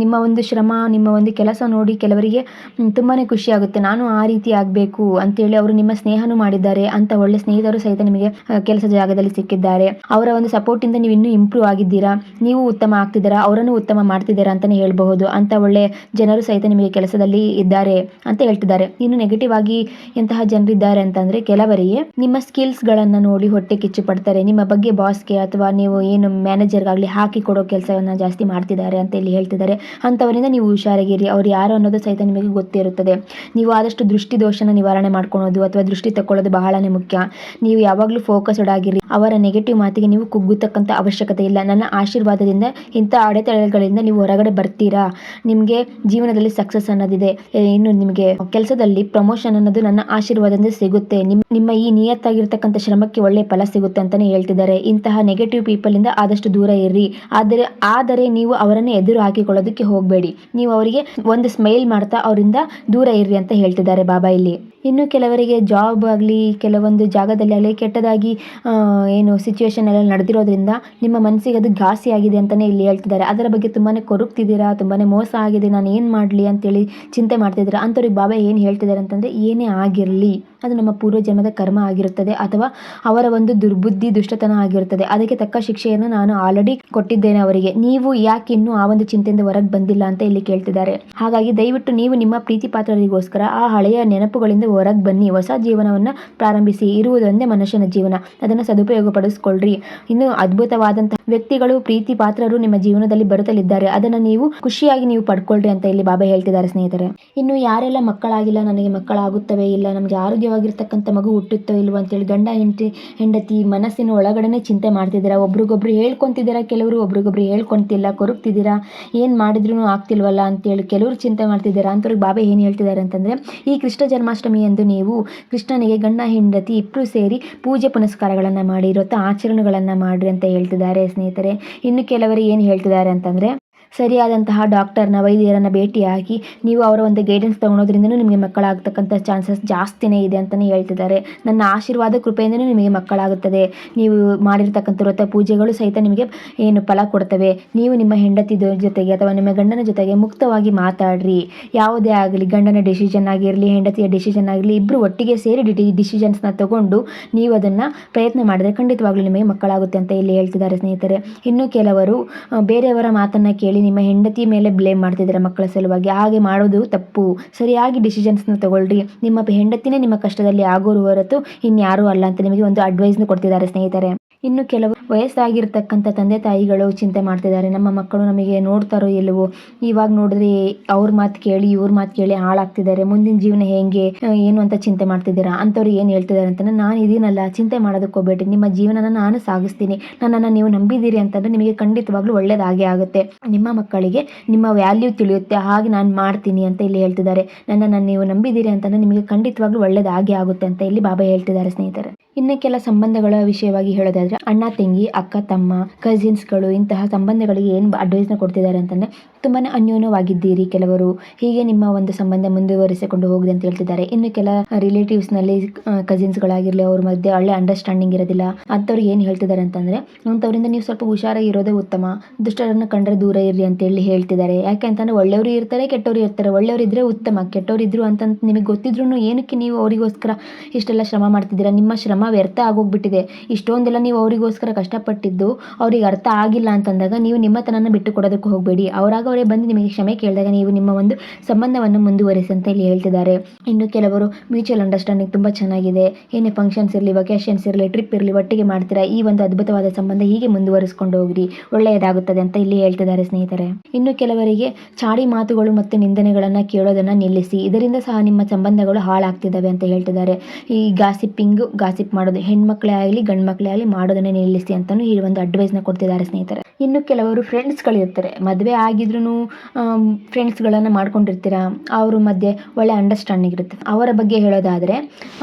ನಿಮ್ಮ ಒಂದು ಶ್ರಮ, ನಿಮ್ಮ ಒಂದು ಕೆಲಸ ನೋಡಿ ಕೆಲವರಿಗೆ ತುಂಬಾನೇ ಖುಷಿ ಆಗುತ್ತೆ. ನಾನು ಆ ರೀತಿ ಆಗಬೇಕು ಅಂತೇಳಿ ಅವರು ನಿಮ್ಮ ಸ್ನೇಹನೂ ಮಾಡಿದ್ದಾರೆ ಅಂತ ಒಳ್ಳೆ ಸ್ನೇಹಿತರು ಸಹಿತ ನಿಮಗೆ ಕೆಲಸ ಜಾಗದಲ್ಲಿ ಸಿಕ್ಕಿದ್ದಾರೆ. ಅವರ ಒಂದು ಸಪೋರ್ಟ್ ಇಂದ ನೀವು ಇನ್ನೂ ಇಂಪ್ರೂವ್ ಆಗಿದ್ದೀರಾ? ನೀವು ಉತ್ತಮ ಆಗ್ತಿದ್ದೀರಾ? ಅವರನ್ನು ಉತ್ತಮ ಮಾಡ್ತಿದ್ದೀರಾ ಅಂತಾನೆ ಹೇಳಬಹುದು ಅಂತ ಒಳ್ಳೆ ಜನರು ಸಹಿತ ನಿಮಗೆ ಕೆಲಸದಲ್ಲಿ ಇದ್ದಾರೆ ಅಂತ ಹೇಳ್ತಿದ್ದಾರೆ. ಇನ್ನು ನೆಗೆಟಿವ್ ಆಗಿ ಎಂತಹ ಜನರಿದ್ದಾರೆ ಅಂತಂದ್ರೆ ಕೆಲವರಿಗೆ ನಿಮ್ಮ ಸ್ಕಿಲ್ಸ್ ಗಳನ್ನ ನೋಡಿ ಹೊಟ್ಟೆ ಕಿಚ್ಚು ಪಡ್ತಾರೆ. ನಿಮ್ಮ ಬಗ್ಗೆ ಬಾಸ್ಗೆ ಅಥವಾ ನೀವು ಏನು ಮ್ಯಾನೇಜರ್ಗಾಗಲಿ ಹಾಕಿ ಕೊಡೋ ಕೆಲಸವನ್ನ ಜಾಸ್ತಿ ಮಾಡ್ತಿದ್ದಾರೆ ಅಂತ ಇಲ್ಲಿ ಹೇಳ್ತಿದ್ದಾರೆ. ಅಂಥವರಿಂದ ನೀವು ಹುಷಾರಾಗಿರಿ. ಅವ್ರು ಯಾರು ಅನ್ನೋದು ಸಹಿತ ನಿಮಗೆ ಗೊತ್ತಿರುತ್ತದೆ ನೀವು ಆದಷ್ಟು ದೃಷ್ಟಿ ದೋಷನ ನಿವಾರಣೆ ಮಾಡ್ಕೊಳೋದು ಅಥವಾ ದೃಷ್ಟಿ ತಕ್ಕೊಳ್ಳೋದು ಬಹಳನೇ ಮುಖ್ಯ. ನೀವು ಯಾವಾಗಲೂ ಫೋಕಸ್ಡ್ ಆಗಿರಿ. ಅವರ ನೆಗೆಟಿವ್ ಮಾತಿಗೆ ನೀವು ಕುಗ್ಗುತ್ತಕ್ಕಂಥ ಅವಶ್ಯಕತೆ ಇಲ್ಲ. ನನ್ನ ಆಶೀರ್ವಾದದಿಂದ ಇಂಥ ಅಡೆತಡೆಗಳಿಂದ ನೀವು ಹೊರಗಡೆ ಬರ್ತೀರಾ? ನಿಮಗೆ ಜೀವನದಲ್ಲಿ ಸಕ್ಸಸ್ ಅನ್ನೋದಿದೆ. ಇನ್ನು ನಿಮಗೆ ಕೆಲಸದಲ್ಲಿ ಪ್ರಮೋಷನ್ ಅನ್ನೋದು ನನ್ನ ಆಶೀರ್ವಾದದಿಂದ ಸಿಗುತ್ತೆ. ನಿಮ್, ನಿಮ್ಮ ಈ ನಿಯತ್ತಾಗಿರ್ತಕ್ಕಂಥ ಶ್ರಮಕ್ಕೆ ಒಳ್ಳೆ ಫಲ ಸಿಗುತ್ತೆ ಅಂತಾನೆ ಹೇಳ್ತಿದ್ದಾರೆ. ಇಂತಹ ನೆಗೆಟಿವ್ ಪೀಪಲ್ ಇಂದ ಆದಷ್ಟು ದೂರ ಇರ್ರಿ. ಆದರೆ ಆದರೆ ನೀವು ಅವರನ್ನು ಎದುರು ಹಾಕಿಕೊಳ್ಳೋದಕ್ಕೆ ಹೋಗಬೇಡಿ. ನೀವು ಅವರಿಗೆ ಒಂದು ಸ್ಮೈಲ್ ಮಾಡ್ತಾ ಅವರಿಂದ ದೂರ ಇರ್ರಿ ಅಂತ ಹೇಳ್ತಿದ್ದಾರೆ ಬಾಬಾ ಇಲ್ಲಿ. ಇನ್ನು ಕೆಲವರಿಗೆ ಜಾಬ್ ಆಗಲಿ, ಕೆಲವೊಂದು ಜಾಗದಲ್ಲಿ ಆಗಲಿ ಕೆಟ್ಟದಾಗಿ ಏನು ಸಿಚುವೇಶನ್ ಎಲ್ಲ ನಡೆದಿರೋದ್ರಿಂದ ನಿಮ್ಮ ಮನಸ್ಸಿಗೆ ಅದು ಘಾಸಿ ಆಗಿದೆ ಅಂತಲೇ ಇಲ್ಲಿ ಹೇಳ್ತಿದ್ದಾರೆ. ಅದರ ಬಗ್ಗೆ ತುಂಬಾ ಕೊರಗ್ತಿದ್ದೀರಾ ತುಂಬಾ ಮೋಸ ಆಗಿದೆ. ನಾನು ಏನು ಮಾಡಲಿ ಅಂತೇಳಿ ಚಿಂತೆ ಮಾಡ್ತಿದ್ದೀರಾ? ಅಂಥವ್ರಿಗೆ ಬಾಬಾ ಏನು ಹೇಳ್ತಿದ್ದಾರೆ ಅಂತಂದರೆ ಏನೇ ಆಗಿರಲಿ ಅದು ನಮ್ಮ ಪೂರ್ವ ಜನ್ಮದ ಕರ್ಮ ಆಗಿರುತ್ತದೆ ಅಥವಾ ಅವರ ಒಂದು ದುರ್ಬುದ್ಧಿ, ದುಷ್ಟತನ ಆಗಿರುತ್ತದೆ. ಅದಕ್ಕೆ ತಕ್ಕ ಶಿಕ್ಷೆಯನ್ನು ನಾನು ಆಲ್ರೆಡಿ ಕೊಟ್ಟಿದ್ದೇನೆ ಅವರಿಗೆ. ನೀವು ಯಾಕೆ ಇನ್ನೂ ಆ ಒಂದು ಚಿಂತೆಯಿಂದ ಹೊರಗೆ ಬಂದಿಲ್ಲ ಅಂತ ಇಲ್ಲಿ ಕೇಳ್ತಿದ್ದಾರೆ. ಹಾಗಾಗಿ ದಯವಿಟ್ಟು ನೀವು ನಿಮ್ಮ ಪ್ರೀತಿ ಪಾತ್ರರಿಗೋಸ್ಕರ ಆ ಹಳೆಯ ನೆನಪುಗಳಿಂದ ಹೊರಗೆ ಬನ್ನಿ. ಹೊಸ ಜೀವನವನ್ನ ಪ್ರಾರಂಭಿಸಿ. ಇರುವುದೊಂದೇ ಮನುಷ್ಯನ ಜೀವನ. ಅದನ್ನು ಸದುಪಯೋಗ ಪಡಿಸ್ಕೊಳ್ರಿ ಇನ್ನು ಅದ್ಭುತವಾದಂತಹ ವ್ಯಕ್ತಿಗಳು, ಪ್ರೀತಿ ಪಾತ್ರರು ನಿಮ್ಮ ಜೀವನದಲ್ಲಿ ಬರುತ್ತಲಿದ್ದಾರೆ. ಅದನ್ನು ನೀವು ಖುಷಿಯಾಗಿ ನೀವು ಪಡ್ಕೊಳ್ರಿ ಅಂತ ಇಲ್ಲಿ ಬಾಬಾ ಹೇಳ್ತಿದ್ದಾರೆ ಸ್ನೇಹಿತರೆ. ಇನ್ನು ಯಾರೆಲ್ಲ ಮಕ್ಕಳಾಗಿಲ್ಲ, ನನಗೆ ಮಕ್ಕಳಾಗುತ್ತವೆ ಇಲ್ಲ, ನಮಗೆ ಆರೋಗ್ಯವಾಗಿರ್ತಕ್ಕಂಥ ಮಗು ಹುಟ್ಟುತ್ತೋ ಇಲ್ವೋ ಅಂತೇಳಿ ಗಂಡ, ಹೆಂಡತಿ ಹೆಂಡತಿ ಮನಸ್ಸಿನ ಒಳಗಡೆ ಚಿಂತೆ ಮಾಡ್ತಿದ್ದೀರಾ? ಒಬ್ರಿಗೊಬ್ರು ಹೇಳ್ಕೊತಿದ್ದೀರಾ? ಕೆಲವರು ಒಬ್ರಿಗೊಬ್ರು ಹೇಳ್ಕೊಂತಿಲ್ಲ, ಕೊರಗ್ತಿದ್ದೀರಾ? ಏನು ಮಾಡಿದ್ರು ಆಗ್ತಿಲ್ವಲ್ಲ ಅಂತೇಳಿ ಕೆಲವರು ಚಿಂತೆ ಮಾಡ್ತಿದ್ದೀರಾ? ಅಂತವ್ರಿಗೆ ಬಾಬೆ ಏನು ಹೇಳ್ತಿದ್ದಾರೆ ಅಂತಂದರೆ, ಈ ಕೃಷ್ಣ ಜನ್ಮಾಷ್ಟಮಿ ಎಂದು ನೀವು ಕೃಷ್ಣನಿಗೆ ಗಂಡ, ಹೆಂಡತಿ ಇಬ್ಬರು ಸೇರಿ ಪೂಜೆ ಪುನಸ್ಕಾರಗಳನ್ನು ಮಾಡಿ ಆಚರಣೆಗಳನ್ನು ಮಾಡಿರಿ ಅಂತ ಹೇಳ್ತಿದ್ದಾರೆ ಸ್ನೇಹಿತರೆ. ಇನ್ನು ಕೆಲವರು ಏನು ಹೇಳ್ತಿದ್ದಾರೆ ಅಂತಂದರೆ ಸರಿಯಾದಂತಹ ಡಾಕ್ಟರ್ನ, ವೈದ್ಯರನ್ನು ಭೇಟಿಯಾಗಿ ನೀವು ಅವರ ಒಂದು ಗೈಡೆನ್ಸ್ ತೊಗೊಳೋದ್ರಿಂದನೂ ನಿಮಗೆ ಮಕ್ಕಳಾಗತಕ್ಕಂಥ ಚಾನ್ಸಸ್ ಜಾಸ್ತಿನೇ ಇದೆ ಅಂತಲೇ ಹೇಳ್ತಿದ್ದಾರೆ. ನನ್ನ ಆಶೀರ್ವಾದ ಕೃಪೆಯಿಂದನೂ ನಿಮಗೆ ಮಕ್ಕಳಾಗುತ್ತದೆ. ನೀವು ಮಾಡಿರ್ತಕ್ಕಂಥ ವ್ರತ ಪೂಜೆಗಳು ಸಹಿತ ನಿಮಗೆ ಏನು ಫಲ ಕೊಡ್ತವೆ. ನೀವು ನಿಮ್ಮ ಹೆಂಡತಿ ಜೊತೆಗೆ ಅಥವಾ ನಿಮ್ಮ ಗಂಡನ ಜೊತೆಗೆ ಮುಕ್ತವಾಗಿ ಮಾತಾಡ್ರಿ. ಯಾವುದೇ ಆಗಲಿ, ಗಂಡನ ಡಿಸಿಷನ್ ಆಗಿರಲಿ, ಹೆಂಡತಿಯ ಡಿಸಿಷನ್ ಆಗಲಿ ಇಬ್ಬರು ಒಟ್ಟಿಗೆ ಸೇರಿ ಡಿ ಡಿಸಿಷನ್ಸ್ನ ತಗೊಂಡು ನೀವು ಅದನ್ನು ಪ್ರಯತ್ನ ಮಾಡಿದರೆ ಖಂಡಿತವಾಗ್ಲೂ ನಿಮಗೆ ಮಕ್ಕಳಾಗುತ್ತೆ ಅಂತ ಇಲ್ಲಿ ಹೇಳ್ತಿದ್ದಾರೆ ಸ್ನೇಹಿತರೆ. ಇನ್ನು ಕೆಲವರು ಬೇರೆಯವರ ಮಾತನ್ನು ಕೇಳಿ ನಿಮ್ಮ ಹೆಂಡತಿ ಮೇಲೆ ಬ್ಲೇಮ್ ಮಾಡ್ತಿದ್ದೀರ ಮಕ್ಕಳ ಸಲುವಾಗಿ. ಹಾಗೆ ಮಾಡೋದು ತಪ್ಪು. ಸರಿಯಾಗಿ ಡಿಸಿಷನ್ಸ್ನ ತಗೊಳ್ರಿ. ನಿಮ್ಮ ಹೆಂಡತಿನೇ ನಿಮ್ಮ ಕಷ್ಟದಲ್ಲಿ ಆಗೋರು ಹೊರತು ಇನ್ಯಾರೂ ಅಲ್ಲ ಅಂತ ನಿಮಗೆ ಒಂದು ಅಡ್ವೈಸ್ನ ಕೊಡ್ತಿದ್ದಾರೆ ಸ್ನೇಹಿತರೆ. ಇನ್ನು ಕೆಲವು ವಯಸ್ಸಾಗಿರ್ತಕ್ಕಂಥ ತಂದೆ ತಾಯಿಗಳು ಚಿಂತೆ ಮಾಡ್ತಿದ್ದಾರೆ. ನಮ್ಮ ಮಕ್ಕಳು ನಮಗೆ ನೋಡ್ತಾರೋ ಇಲ್ಲವೋ ಇವಾಗ ನೋಡಿದ್ರೆ ಅವ್ರ ಮಾತು ಕೇಳಿ, ಇವ್ರ ಮಾತು ಕೇಳಿ ಹಾಳಾಗ್ತಿದ್ದಾರೆ. ಮುಂದಿನ ಜೀವನ ಹೇಗೆ, ಏನು ಅಂತ ಚಿಂತೆ ಮಾಡ್ತಿದ್ದೀರಾ? ಅಂಥವ್ರು ಏನು ಹೇಳ್ತಿದ್ದಾರೆ ಅಂತಂದ್ರೆ, ನಾನು ಇದೀನಲ್ಲ, ಚಿಂತೆ ಮಾಡೋದಕ್ಕೆ ಹೋಗ್ಬೇಡಿ. ನಿಮ್ಮ ಜೀವನನ ನಾನು ಸಾಗಿಸ್ತೀನಿ. ನನ್ನನ್ನು ನೀವು ನಂಬಿದ್ದೀರಿ ಅಂತಂದ್ರೆ ನಿಮಗೆ ಖಂಡಿತವಾಗ್ಲೂ ಒಳ್ಳೇದಾಗೇ ಆಗುತ್ತೆ. ನಿಮ್ಮ ಮಕ್ಕಳಿಗೆ ನಿಮ್ಮ ವ್ಯಾಲ್ಯೂ ತಿಳಿಯುತ್ತೆ. ಹಾಗೆ ನಾನು ಮಾಡ್ತೀನಿ ಅಂತ ಇಲ್ಲಿ ಹೇಳ್ತಿದ್ದಾರೆ. ನನ್ನನ್ನು ನೀವು ನಂಬಿದ್ದೀರಿ ಅಂತಂದ್ರೆ ನಿಮಗೆ ಖಂಡಿತವಾಗ್ಲೂ ಒಳ್ಳೇದಾಗೇ ಆಗುತ್ತೆ ಅಂತ ಇಲ್ಲಿ ಬಾಬಾ ಹೇಳ್ತಿದ್ದಾರೆ ಸ್ನೇಹಿತರೆ. ಇನ್ನು ಕೆಲ ಸಂಬಂಧಗಳ ವಿಷಯವಾಗಿ ಹೇಳೋದಾದ್ರೆ ಅಣ್ಣ, ತಂಗಿ, ಅಕ್ಕ, ತಮ್ಮ ಕಸಿನ್ಸ್ಗಳು ಇಂತಹ ಸಂಬಂಧಗಳಿಗೆ ಏನು ಅಡ್ವೈಸ್ನ ಕೊಡ್ತಿದ್ದಾರೆ ಅಂತಂದ್ರೆ ತುಂಬಾನೇ ಅನ್ಯೋನ್ಯವಾಗಿದ್ದೀರಿ ಕೆಲವರು. ಹೀಗೆ ನಿಮ್ಮ ಒಂದು ಸಂಬಂಧ ಮುಂದುವರಿಸಿಕೊಂಡು ಹೋಗಿದೆ ಅಂತ ಹೇಳ್ತಿದ್ದಾರೆ. ಇನ್ನು ಕೆಲ ರಿಲೇಟಿವ್ಸ್ನಲ್ಲಿ ಕಸಿನ್ಸ್ಗಳಾಗಿರಲಿ ಅವ್ರ ಮಧ್ಯೆ ಒಳ್ಳೆ ಅಂಡರ್ಸ್ಟ್ಯಾಂಡಿಂಗ್ ಇರೋದಿಲ್ಲ. ಅಂಥವ್ರಿಗೆ ಏನು ಹೇಳ್ತಿದ್ದಾರೆ ಅಂತಂದ್ರೆ ಅಂಥವರಿಂದ ನೀವು ಸ್ವಲ್ಪ ಹುಷಾರಾಗಿ ಇರೋದೇ ಉತ್ತಮ. ದುಷ್ಟರನ್ನು ಕಂಡ್ರೆ ದೂರ ಇರ್ರಿ ಅಂತೇಳಿ ಹೇಳ್ತಿದ್ದಾರೆ. ಯಾಕೆ ಅಂತಂದ್ರೆ ಒಳ್ಳೆಯವರು ಇರ್ತಾರೆ, ಕೆಟ್ಟವರು ಇರ್ತಾರೆ. ಒಳ್ಳೆಯವರು ಇದ್ರೆ ಉತ್ತಮ, ಕೆಟ್ಟವರು ಇದ್ರು ಅಂತ ನಿಮಗೆ ಗೊತ್ತಿದ್ರು ಏನಕ್ಕೆ ನೀವು ಅವರಿಗೋಸ್ಕರ ಇಷ್ಟೆಲ್ಲ ಶ್ರಮ ಮಾಡ್ತಿದ್ದೀರಾ? ನಿಮ್ಮ ಶ್ರಮ ವ್ಯರ್ಥ ಆಗೋಗ್ಬಿಟ್ಟಿದೆ. ಇಷ್ಟೊಂದೆಲ್ಲ ನೀವು ಅವರಿಗೋಸ್ಕರ ಕಷ್ಟಪಟ್ಟಿದ್ದು ಅವ್ರಿಗೆ ಅರ್ಥ ಆಗಿಲ್ಲ ಅಂತಂದಾಗ ನೀವು ನಿಮ್ಮತನನ ಬಿಟ್ಟು ಕೊಡೋದಕ್ಕೆ ಹೋಗಬೇಡಿ. ಅವರಾಗ ಅವರೇ ಬಂದು ನಿಮಗೆ ಕ್ಷಮೆ ಕೇಳಿದಾಗ ನೀವು ನಿಮ್ಮ ಒಂದು ಸಂಬಂಧವನ್ನು ಮುಂದುವರಿಸಿ ಅಂತ ಇಲ್ಲಿ ಹೇಳ್ತಿದ್ದಾರೆ. ಇನ್ನು ಕೆಲವರು ಮ್ಯೂಚುವಲ್ ಅಂಡರ್ಸ್ಟ್ಯಾಂಡಿಂಗ್ ತುಂಬ ಚೆನ್ನಾಗಿದೆ. ಏನೇ ಫಂಕ್ಷನ್ಸ್ ಇರಲಿ ವೊಕೇಶನ್ಸ್ ಇರಲಿ ಟ್ರಿಪ್ ಇರಲಿ, ಒಟ್ಟಿಗೆ ಮಾಡ್ತೀರಾ, ಈ ಒಂದು ಅದ್ಭುತವಾದ ಸಂಬಂಧ ಹೀಗೆ ಮುಂದುವರಿಸ್ಕೊಂಡು ಹೋಗ್ರಿ. ಒಳ್ಳೆಯದಾಗುತ್ತದೆ ಅಂತ ಇಲ್ಲಿ ಹೇಳ್ತಿದ್ದಾರೆ ಸ್ನೇಹಿತರೆ. ಇನ್ನು ಕೆಲವರಿಗೆ ಚಾಡಿ ಮಾತುಗಳು ಮತ್ತು ನಿಂದನೆಗಳನ್ನು ಕೇಳೋದನ್ನ ನಿಲ್ಲಿಸಿ. ಇದರಿಂದ ಸಹ ನಿಮ್ಮ ಸಂಬಂಧಗಳು ಹಾಳಾಗ್ತಿದ್ದಾವೆ ಅಂತ ಹೇಳ್ತಿದ್ದಾರೆ. ಈ ಗಾಸಿಪ್ಪಿಂಗ್ ಗಾಸಿಪ್ ಮಾಡೋದು ಹೆಣ್ಮಕ್ಳೇ ಆಗಲಿ ಗಂಡು ಮಕ್ಕಳೇ ಆಗಲಿ ಮಾಡೋದನ್ನೇ ನಿಲ್ಲಿಸಿ ಅಂತಾನು ಈ ಒಂದು ನ ಕೊಡ್ತಿದ್ದಾರೆ ಸ್ನೇಹಿತರೆ. ಇನ್ನು ಕೆಲವರು ಫ್ರೆಂಡ್ಸ್ಗಳಿರ್ತಾರೆ ಮದುವೆ ಆಗಿದ್ರೂ ಫ್ರೆಂಡ್ಸ್ಗಳನ್ನು ಮಾಡ್ಕೊಂಡಿರ್ತೀರಾ? ಅವ್ರ ಮಧ್ಯೆ ಒಳ್ಳೆ ಅಂಡರ್ಸ್ಟ್ಯಾಂಡಿಂಗ್ ಇರುತ್ತೆ. ಅವರ ಬಗ್ಗೆ ಹೇಳೋದಾದರೆ,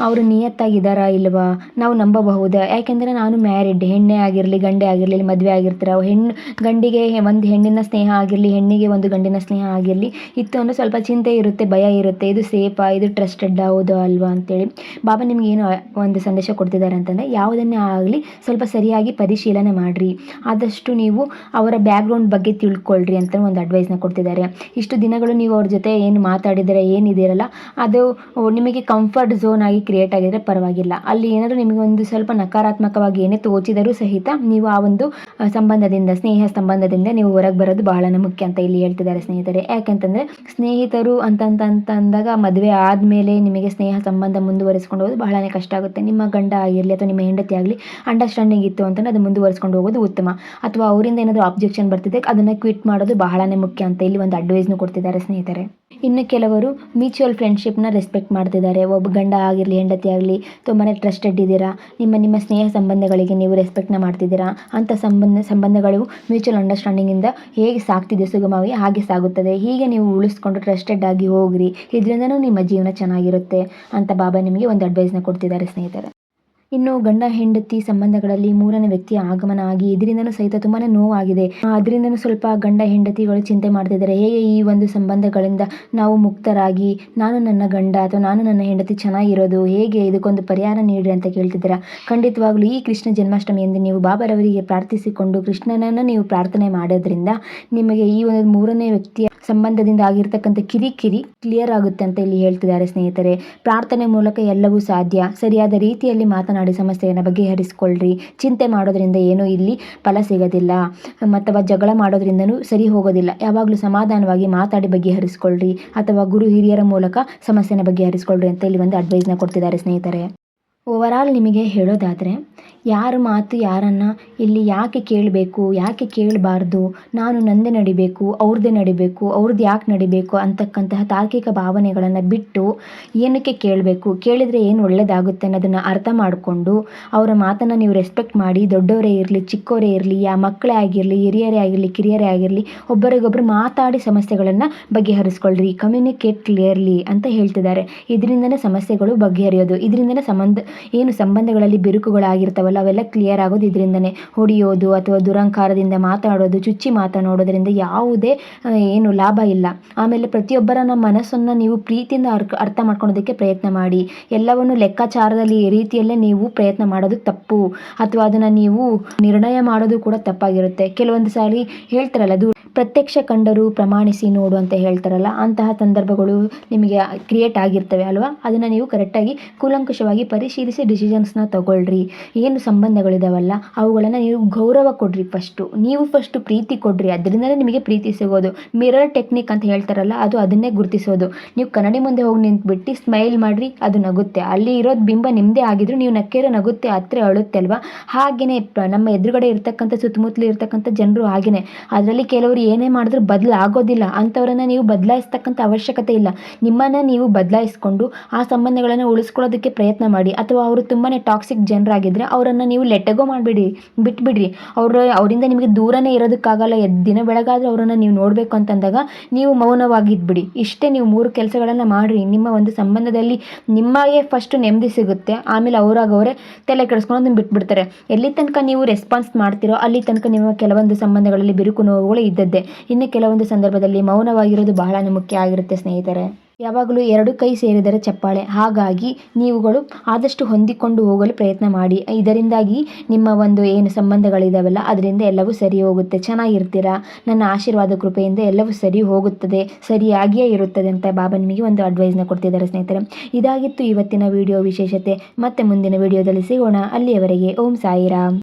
ಅವರು ನಿಯತ್ತಾಗಿದ್ದಾರಾ ಇಲ್ವಾ? ನಾವು ನಂಬಬಹುದಾ? ಯಾಕೆಂದರೆ ನಾನು ಮ್ಯಾರಿಡ್ ಹೆಣ್ಣೆ ಆಗಿರಲಿ, ಗಂಡೆ ಆಗಿರಲಿ ಮದುವೆ ಆಗಿರ್ತೀರ? ಹೆಣ್ಣು, ಗಂಡಿಗೆ ಒಂದು ಹೆಣ್ಣಿನ ಸ್ನೇಹ ಆಗಿರಲಿ, ಹೆಣ್ಣಿಗೆ ಒಂದು ಗಂಡಿನ ಸ್ನೇಹ ಆಗಿರಲಿ, ಇತ್ತು ಅಂದರೆ ಸ್ವಲ್ಪ ಚಿಂತೆ ಇರುತ್ತೆ, ಭಯ ಇರುತ್ತೆ. ಇದು ಸೇಫಾ? ಇದು ಟ್ರಸ್ಟೆಡ್ ಹೌದು? ಅಲ್ವಾ? ಅಂತೇಳಿ. ಬಾಬಾ ನಿಮ್ಗೆ ಏನು ಒಂದು ಸಂದೇಶ ಕೊಡ್ತಿದ್ದಾರೆ ಅಂತಂದರೆ, ಯಾವುದನ್ನೇ ಆಗಲಿ ಸ್ವಲ್ಪ ಸರಿಯಾಗಿ ಪರಿಶೀಲನೆ ಮಾಡಿರಿ. ಆದಷ್ಟು ನೀವು ಅವರ ಬ್ಯಾಕ್ಗ್ರೌಂಡ್ ಬಗ್ಗೆ ತಿಳ್ಕೊಳ್ರಿ ಅಂತ ಒಂದು ಅಡ್ವೈಸ್ನ ಕೊಡ್ತಿದ್ದಾರೆ. ಇಷ್ಟು ದಿನಗಳು ನೀವು ಅವ್ರ ಜೊತೆ ಏನು ಮಾತಾಡಿದರೆ ಏನಿದಿರಲ್ಲ ಅದು ನಿಮಗೆ ಕಂಫರ್ಟ್ ಝೋನ್ ಆಗಿ ಕ್ರಿಯೇಟ್ ಆಗಿದರೆ ಪರವಾಗಿಲ್ಲ. ಅಲ್ಲಿ ಏನಾದರೂ ನಿಮಗೆ ಒಂದು ಸ್ವಲ್ಪ ನಕಾರಾತ್ಮಕವಾಗಿ ಏನೇ ತೋಚಿದರೂ ಸಹಿತ ನೀವು ಆ ಒಂದು ಸಂಬಂಧದಿಂದ, ಸ್ನೇಹ ಸಂಬಂಧದಿಂದ ನೀವು ಹೊರಗೆ ಬರೋದು ಬಹಳನೇ ಮುಖ್ಯ ಅಂತ ಇಲ್ಲಿ ಹೇಳ್ತಿದ್ದಾರೆ ಸ್ನೇಹಿತರೆ. ಯಾಕೆಂತಂದರೆ ಸ್ನೇಹಿತರು ಅಂತಂತಂದಾಗ ಮದುವೆ ಆದಮೇಲೆ ನಿಮಗೆ ಸ್ನೇಹ ಸಂಬಂಧ ಮುಂದುವರಿಸ್ಕೊಂಡು ಹೋಗೋದು ಬಹಳನೇ ಕಷ್ಟ ಆಗುತ್ತೆ. ನಿಮ್ಮ ಗಂಡ ಆಗಿರಲಿ ಅಥವಾ ನಿಮ್ಮ ಹೆಂಡತಿ ಆಗಲಿ ಅಂಡರ್ಸ್ಟ್ಯಾಂಡಿಂಗ್ ಇತ್ತು ಅಂತಂದ್ರೆ ಅದು ಮುಂದುವರಿಸ್ಕೊಂಡು ಹೋಗೋದು ಉತ್ತಮ. ಅಥವಾ ಅವರಿಂದ ಏನಾದರೂ ಅಬ್ಜೆಕ್ಷನ್ ಬರ್ತಿದೆ, ಅದನ್ನು ಕ್ವಿಟ್ ಮಾಡೋದು ಬಹಳನೇ ಮುಖ್ಯ ಅಂತ ಇಲ್ಲಿ ಒಂದು ಅಡ್ವೈಸ್ನು ಕೊಡ್ತಿದ್ದಾರೆ ಸ್ನೇಹಿತರೆ. ಇನ್ನು ಕೆಲವರು ಮ್ಯೂಚುವಲ್ ಫ್ರೆಂಡ್ಶಿಪ್ನ ರೆಸ್ಪೆಕ್ಟ್ ಮಾಡ್ತಿದ್ದಾರೆ. ಒಬ್ಬ ಗಂಡ ಆಗಿರಲಿ, ಹೆಂಡತಿ ಆಗಲಿ ತುಂಬಾ ಟ್ರಸ್ಟೆಡ್ ಇದ್ದೀರಾ? ನಿಮ್ಮ ನಿಮ್ಮ ಸ್ನೇಹ ಸಂಬಂಧಗಳಿಗೆ ನೀವು ರೆಸ್ಪೆಕ್ಟ್ನ ಮಾಡ್ತಿದ್ದೀರಾ? ಅಂಥ ಸಂಬಂಧ, ಸಂಬಂಧಗಳು ಮ್ಯೂಚುವಲ್ ಅಂಡರ್ಸ್ಟ್ಯಾಂಡಿಂಗಿಂದ ಹೇಗೆ ಸಾಗ್ತಿದೆ ಸುಗಮವಾಗಿ, ಹಾಗೆ ಸಾಗುತ್ತದೆ. ಹೀಗೆ ನೀವು ಉಳಿಸ್ಕೊಂಡು ಟ್ರಸ್ಟೆಡ್ ಆಗಿ ಹೋಗ್ರಿ. ಇದರಿಂದನೂ ನಿಮ್ಮ ಜೀವನ ಚೆನ್ನಾಗಿರುತ್ತೆ ಅಂತ ಬಾಬಾ ನಿಮಗೆ ಒಂದು ಅಡ್ವೈಸ್ನ ಕೊಡ್ತಿದ್ದಾರೆ ಸ್ನೇಹಿತರೆ. ಇನ್ನು ಗಂಡ, ಹೆಂಡತಿ ಸಂಬಂಧಗಳಲ್ಲಿ ಮೂರನೇ ವ್ಯಕ್ತಿಯ ಆಗಮನ ಆಗಿ ಇದರಿಂದನೂ ಸಹಿತ ತುಂಬಾ ನೋವಾಗಿದೆ. ಅದರಿಂದನೂ ಸ್ವಲ್ಪ ಗಂಡ, ಹೆಂಡತಿಗಳು ಚಿಂತೆ ಮಾಡ್ತಿದ್ದಾರೆ. ಹೇಗೆ ಈ ಒಂದು ಸಂಬಂಧಗಳಿಂದ ನಾವು ಮುಕ್ತರಾಗಿ, ನಾನು ನನ್ನ ಗಂಡ ಅಥವಾ ನಾನು ನನ್ನ ಹೆಂಡತಿ ಚೆನ್ನಾಗಿರೋದು, ಹೇಗೆ ಇದಕ್ಕೊಂದು ಪರಿಹಾರ ನೀಡಿ ಅಂತ ಕೇಳ್ತಿದ್ದೀರಾ? ಖಂಡಿತವಾಗ್ಲೂ ಈ ಕೃಷ್ಣ ಜನ್ಮಾಷ್ಟಮಿ ಎಂದು ನೀವು ಬಾಬರವರಿಗೆ ಪ್ರಾರ್ಥಿಸಿಕೊಂಡು ಕೃಷ್ಣನನ್ನು ನೀವು ಪ್ರಾರ್ಥನೆ ಮಾಡೋದ್ರಿಂದ ನಿಮಗೆ ಈ ಒಂದು ಮೂರನೇ ವ್ಯಕ್ತಿಯ ಸಂಬಂಧದಿಂದ ಆಗಿರ್ತಕ್ಕಂಥ ಕಿರಿಕಿರಿ ಕ್ಲಿಯರ್ ಆಗುತ್ತೆ ಅಂತ ಇಲ್ಲಿ ಹೇಳ್ತಿದ್ದಾರೆ ಸ್ನೇಹಿತರೆ. ಪ್ರಾರ್ಥನೆ ಮೂಲಕ ಎಲ್ಲವೂ ಸಾಧ್ಯ. ಸರಿಯಾದ ರೀತಿಯಲ್ಲಿ ಮಾತನಾಡಿ ಸಮಸ್ಯೆಯನ್ನು ಬಗೆಹರಿಸಿಕೊಳ್ಳ್ರಿ ಚಿಂತೆ ಮಾಡೋದ್ರಿಂದ ಏನೂ ಇಲ್ಲಿ ಫಲ ಸಿಗೋದಿಲ್ಲ. ಅಥವಾ ಜಗಳ ಮಾಡೋದ್ರಿಂದನೂ ಸರಿ ಹೋಗೋದಿಲ್ಲ. ಯಾವಾಗಲೂ ಸಮಾಧಾನವಾಗಿ ಮಾತಾಡಿ ಬಗೆಹರಿಸಿಕೊಳ್ಳ್ರಿ ಅಥವಾ ಗುರು ಹಿರಿಯರ ಮೂಲಕ ಸಮಸ್ಯೆನ ಬಗೆಹರಿಸಿಕೊಳ್ಳ್ರಿ ಅಂತ ಇಲ್ಲಿ ಒಂದು ಅಡ್ವೈಸ್ನ ಕೊಡ್ತಿದ್ದಾರೆ ಸ್ನೇಹಿತರೆ. ಓವರಾಲ್ ನಿಮಗೆ ಹೇಳೋದಾದರೆ, ಯಾರ ಮಾತು ಯಾರನ್ನು ಇಲ್ಲಿ ಯಾಕೆ ಕೇಳಬೇಕು, ಯಾಕೆ ಕೇಳಬಾರ್ದು, ನಾನು ನಂದೇ ನಡಿಬೇಕು ಅವ್ರದ್ದೇ ನಡಿಬೇಕು ಅವ್ರದ್ದು ಯಾಕೆ ನಡಿಬೇಕು ಅಂತಕ್ಕಂತಹ ತಾರ್ಕಿಕ ಭಾವನೆಗಳನ್ನು ಬಿಟ್ಟು ಏನಕ್ಕೆ ಕೇಳಬೇಕು, ಕೇಳಿದರೆ ಏನು ಒಳ್ಳೆಯದಾಗುತ್ತೆ ಅನ್ನೋದನ್ನು ಅರ್ಥ ಮಾಡಿಕೊಂಡು ಅವರ ಮಾತನ್ನು ನೀವು ರೆಸ್ಪೆಕ್ಟ್ ಮಾಡಿ, ದೊಡ್ಡವರೇ ಇರಲಿ ಚಿಕ್ಕವರೇ ಇರಲಿ, ಯಾ ಮಕ್ಕಳೇ ಆಗಿರಲಿ, ಹಿರಿಯರೇ ಆಗಿರಲಿ, ಕಿರಿಯರೇ ಆಗಿರಲಿ ಒಬ್ಬರಿಗೊಬ್ಬರು ಮಾತಾಡಿ ಸಮಸ್ಯೆಗಳನ್ನು ಬಗೆಹರಿಸ್ಕೊಳ್ರಿ ಕಮ್ಯುನಿಕೇಟ್ ಕ್ಲಿಯರ್ಲಿ ಅಂತ ಹೇಳ್ತಿದ್ದಾರೆ. ಇದರಿಂದನೇ ಸಮಸ್ಯೆಗಳು ಬಗೆಹರಿಯೋದು, ಇದರಿಂದನೇ ಸಂಬಂಧ ಏನು ಸಂಬಂಧಗಳಲ್ಲಿ ಬಿರುಕುಗಳಾಗಿರ್ತಾವಲ್ಲ, ಅವೆಲ್ಲ ಕ್ಲಿಯರ್ ಆಗೋದು ಇದರಿಂದನೇ ಹೊಡೆಯೋದು ಅಥವಾ ದುರಂಕಾರದಿಂದ ಮಾತಾಡೋದು, ಚುಚ್ಚಿ ಮಾತನಾಡೋದರಿಂದ ಯಾವುದೇ ಏನು ಲಾಭ ಇಲ್ಲ. ಆಮೇಲೆ ಪ್ರತಿಯೊಬ್ಬರ ಮನಸ್ಸನ್ನು ನೀವು ಪ್ರೀತಿಯಿಂದ ಅರ್ಕ, ಅರ್ಥ ಮಾಡ್ಕೊಳೋದಕ್ಕೆ ಪ್ರಯತ್ನ ಮಾಡಿ. ಎಲ್ಲವನ್ನು ಲೆಕ್ಕಾಚಾರದಲ್ಲಿ ಈ ರೀತಿಯಲ್ಲೇ ನೀವು ಪ್ರಯತ್ನ ಮಾಡೋದು ತಪ್ಪು. ಅಥವಾ ಅದನ್ನು ನೀವು ನಿರ್ಣಯ ಮಾಡೋದು ಕೂಡ ತಪ್ಪಾಗಿರುತ್ತೆ. ಕೆಲವೊಂದು ಸಾರಿ ಹೇಳ್ತಾರಲ್ಲ ಅದು ಪ್ರತ್ಯಕ್ಷ ಕಂಡರು ಪ್ರಮಾಣಿಸಿ ನೋಡು ಅಂತ ಹೇಳ್ತಾರಲ್ಲ, ಅಂತಹ ಸಂದರ್ಭಗಳು ನಿಮಗೆ ಕ್ರಿಯೇಟ್ ಆಗಿರ್ತವೆ ಅಲ್ವಾ? ಅದನ್ನು ನೀವು ಕರೆಕ್ಟಾಗಿ ಕೂಲಂಕುಷವಾಗಿ ಪರಿಶೀಲಿಸಿ ಡಿಸಿಷನ್ಸ್ನ ತಗೊಳ್ರಿ. ಏನು ಸಂಬಂಧಗಳಿದಾವಲ್ಲ, ಅವುಗಳನ್ನು ನೀವು ಗೌರವ ಕೊಡ್ರಿ ಫಸ್ಟು ನೀವು ಫಸ್ಟು ಪ್ರೀತಿ ಕೊಡ್ರಿ, ಅದರಿಂದಲೇ ನಿಮಗೆ ಪ್ರೀತಿ ಸಿಗೋದು. ಮಿರರ್ ಟೆಕ್ನಿಕ್ ಅಂತ ಹೇಳ್ತಾರಲ್ಲ, ಅದು ಅದನ್ನೇ ಗುರುತಿಸೋದು. ನೀವು ಕನ್ನಡಿ ಮುಂದೆ ಹೋಗಿ ನಿಂತ್ಬಿಟ್ಟು ಸ್ಮೈಲ್ ಮಾಡಿರಿ, ಅದು ನಗುತ್ತೆ. ಅಲ್ಲಿ ಇರೋದು ಬಿಂಬ ನಿಮ್ಮದೇ ಆಗಿದ್ರು, ನೀವು ನಕ್ಕಿರೋ ನಗುತ್ತೆ ಹತ್ರ ಅಳುತ್ತೆ ಅಲ್ವಾ? ಹಾಗೆಯೇ ನಮ್ಮ ಎದುರುಗಡೆ ಇರ್ತಕ್ಕಂಥ, ಸುತ್ತಮುತ್ತಲು ಇರ್ತಕ್ಕಂಥ ಜನರು ಹಾಗೆಯೇ ಅದರಲ್ಲಿ ಕೆಲವರು ಏನೇ ಮಾಡಿದ್ರು ಬದಲಾಗೋದಿಲ್ಲ. ಅಂಥವ್ರನ್ನ ನೀವು ಬದಲಾಯಿಸ್ತಕ್ಕಂಥ ಅವಶ್ಯಕತೆ ಇಲ್ಲ. ನಿಮ್ಮನ್ನು ನೀವು ಬದಲಾಯಿಸ್ಕೊಂಡು ಆ ಸಂಬಂಧಗಳನ್ನು ಉಳಿಸ್ಕೊಳ್ಳೋದಕ್ಕೆ ಪ್ರಯತ್ನ ಮಾಡಿ. ಅಥವಾ ಅವರು ತುಂಬಾ ಟಾಕ್ಸಿಕ್ ಜನರಾಗಿದ್ದರೆ ಅವರನ್ನು ನೀವು ಲೆಟಗೋ ಮಾಡಿಬಿಡಿ, ಬಿಟ್ಬಿಡ್ರಿ. ಅವರು, ಅವರಿಂದ ನಿಮಗೆ ದೂರನೇ ಇರೋದಕ್ಕಾಗಲ್ಲ. ದಿನ ಬೆಳಗಾದರೆ ಅವರನ್ನು ನೀವು ನೋಡಬೇಕು ಅಂತಂದಾಗ ನೀವು ಮೌನವಾಗಿದ್ಬಿಡಿ. ಇಷ್ಟೇ ನೀವು ಮೂರು ಕೆಲಸಗಳನ್ನು ಮಾಡಿರಿ. ನಿಮ್ಮ ಒಂದು ಸಂಬಂಧದಲ್ಲಿ ನಿಮಗೆ ಫಸ್ಟ್ ನೆಮ್ಮದಿ ಸಿಗುತ್ತೆ. ಆಮೇಲೆ ಅವರಾಗ ಅವರೇ ತಲೆ ಕೆಡಿಸ್ಕೊಂಡು ಬಿಟ್ಬಿಡ್ತಾರೆ. ಎಲ್ಲಿ ತನಕ ನೀವು ರೆಸ್ಪಾನ್ಸ್ ಮಾಡ್ತಿರೋ, ಅಲ್ಲಿ ತನಕ ನಿಮ್ಮ ಕೆಲವೊಂದು ಸಂಬಂಧಗಳಲ್ಲಿ ಬಿರುಕು ನೋವುಗಳು ಇದ್ದದ್ದೇ ಇನ್ನು ಕೆಲವೊಂದು ಸಂದರ್ಭದಲ್ಲಿ ಮೌನವಾಗಿರೋದು ಬಹಳ ಮುಖ್ಯ ಆಗಿರುತ್ತೆ ಸ್ನೇಹಿತರೆ. ಯಾವಾಗಲೂ ಎರಡು ಕೈ ಸೇರಿದರೆ ಚಪ್ಪಾಳೆ. ಹಾಗಾಗಿ ನೀವುಗಳು ಆದಷ್ಟು ಹೊಂದಿಕೊಂಡು ಹೋಗಲು ಪ್ರಯತ್ನ ಮಾಡಿ. ಇದರಿಂದಾಗಿ ನಿಮ್ಮ ಒಂದು ಏನು ಸಂಬಂಧಗಳಿದಾವಲ್ಲ, ಅದರಿಂದ ಎಲ್ಲವೂ ಸರಿ ಹೋಗುತ್ತೆ. ಚೆನ್ನಾಗಿರ್ತೀರಾ? ನನ್ನ ಆಶೀರ್ವಾದ ಕೃಪೆಯಿಂದ ಎಲ್ಲವೂ ಸರಿ ಹೋಗುತ್ತದೆ. ಸರಿಯಾಗಿಯೇ ಇರುತ್ತದೆ ಅಂತ ಬಾಬಾ ನಿಮಗೆ ಒಂದು ಅಡ್ವೈಸ್ನ ಕೊಡ್ತಿದ್ದಾರೆ ಸ್ನೇಹಿತರೆ. ಇದಾಗಿತ್ತು ಇವತ್ತಿನ ವಿಡಿಯೋ ವಿಶೇಷತೆ. ಮತ್ತೆ ಮುಂದಿನ ವಿಡಿಯೋದಲ್ಲಿ ಸಿಗೋಣ. ಅಲ್ಲಿಯವರೆಗೆ ಓಂ ಸಾಯಿರಾಮ್.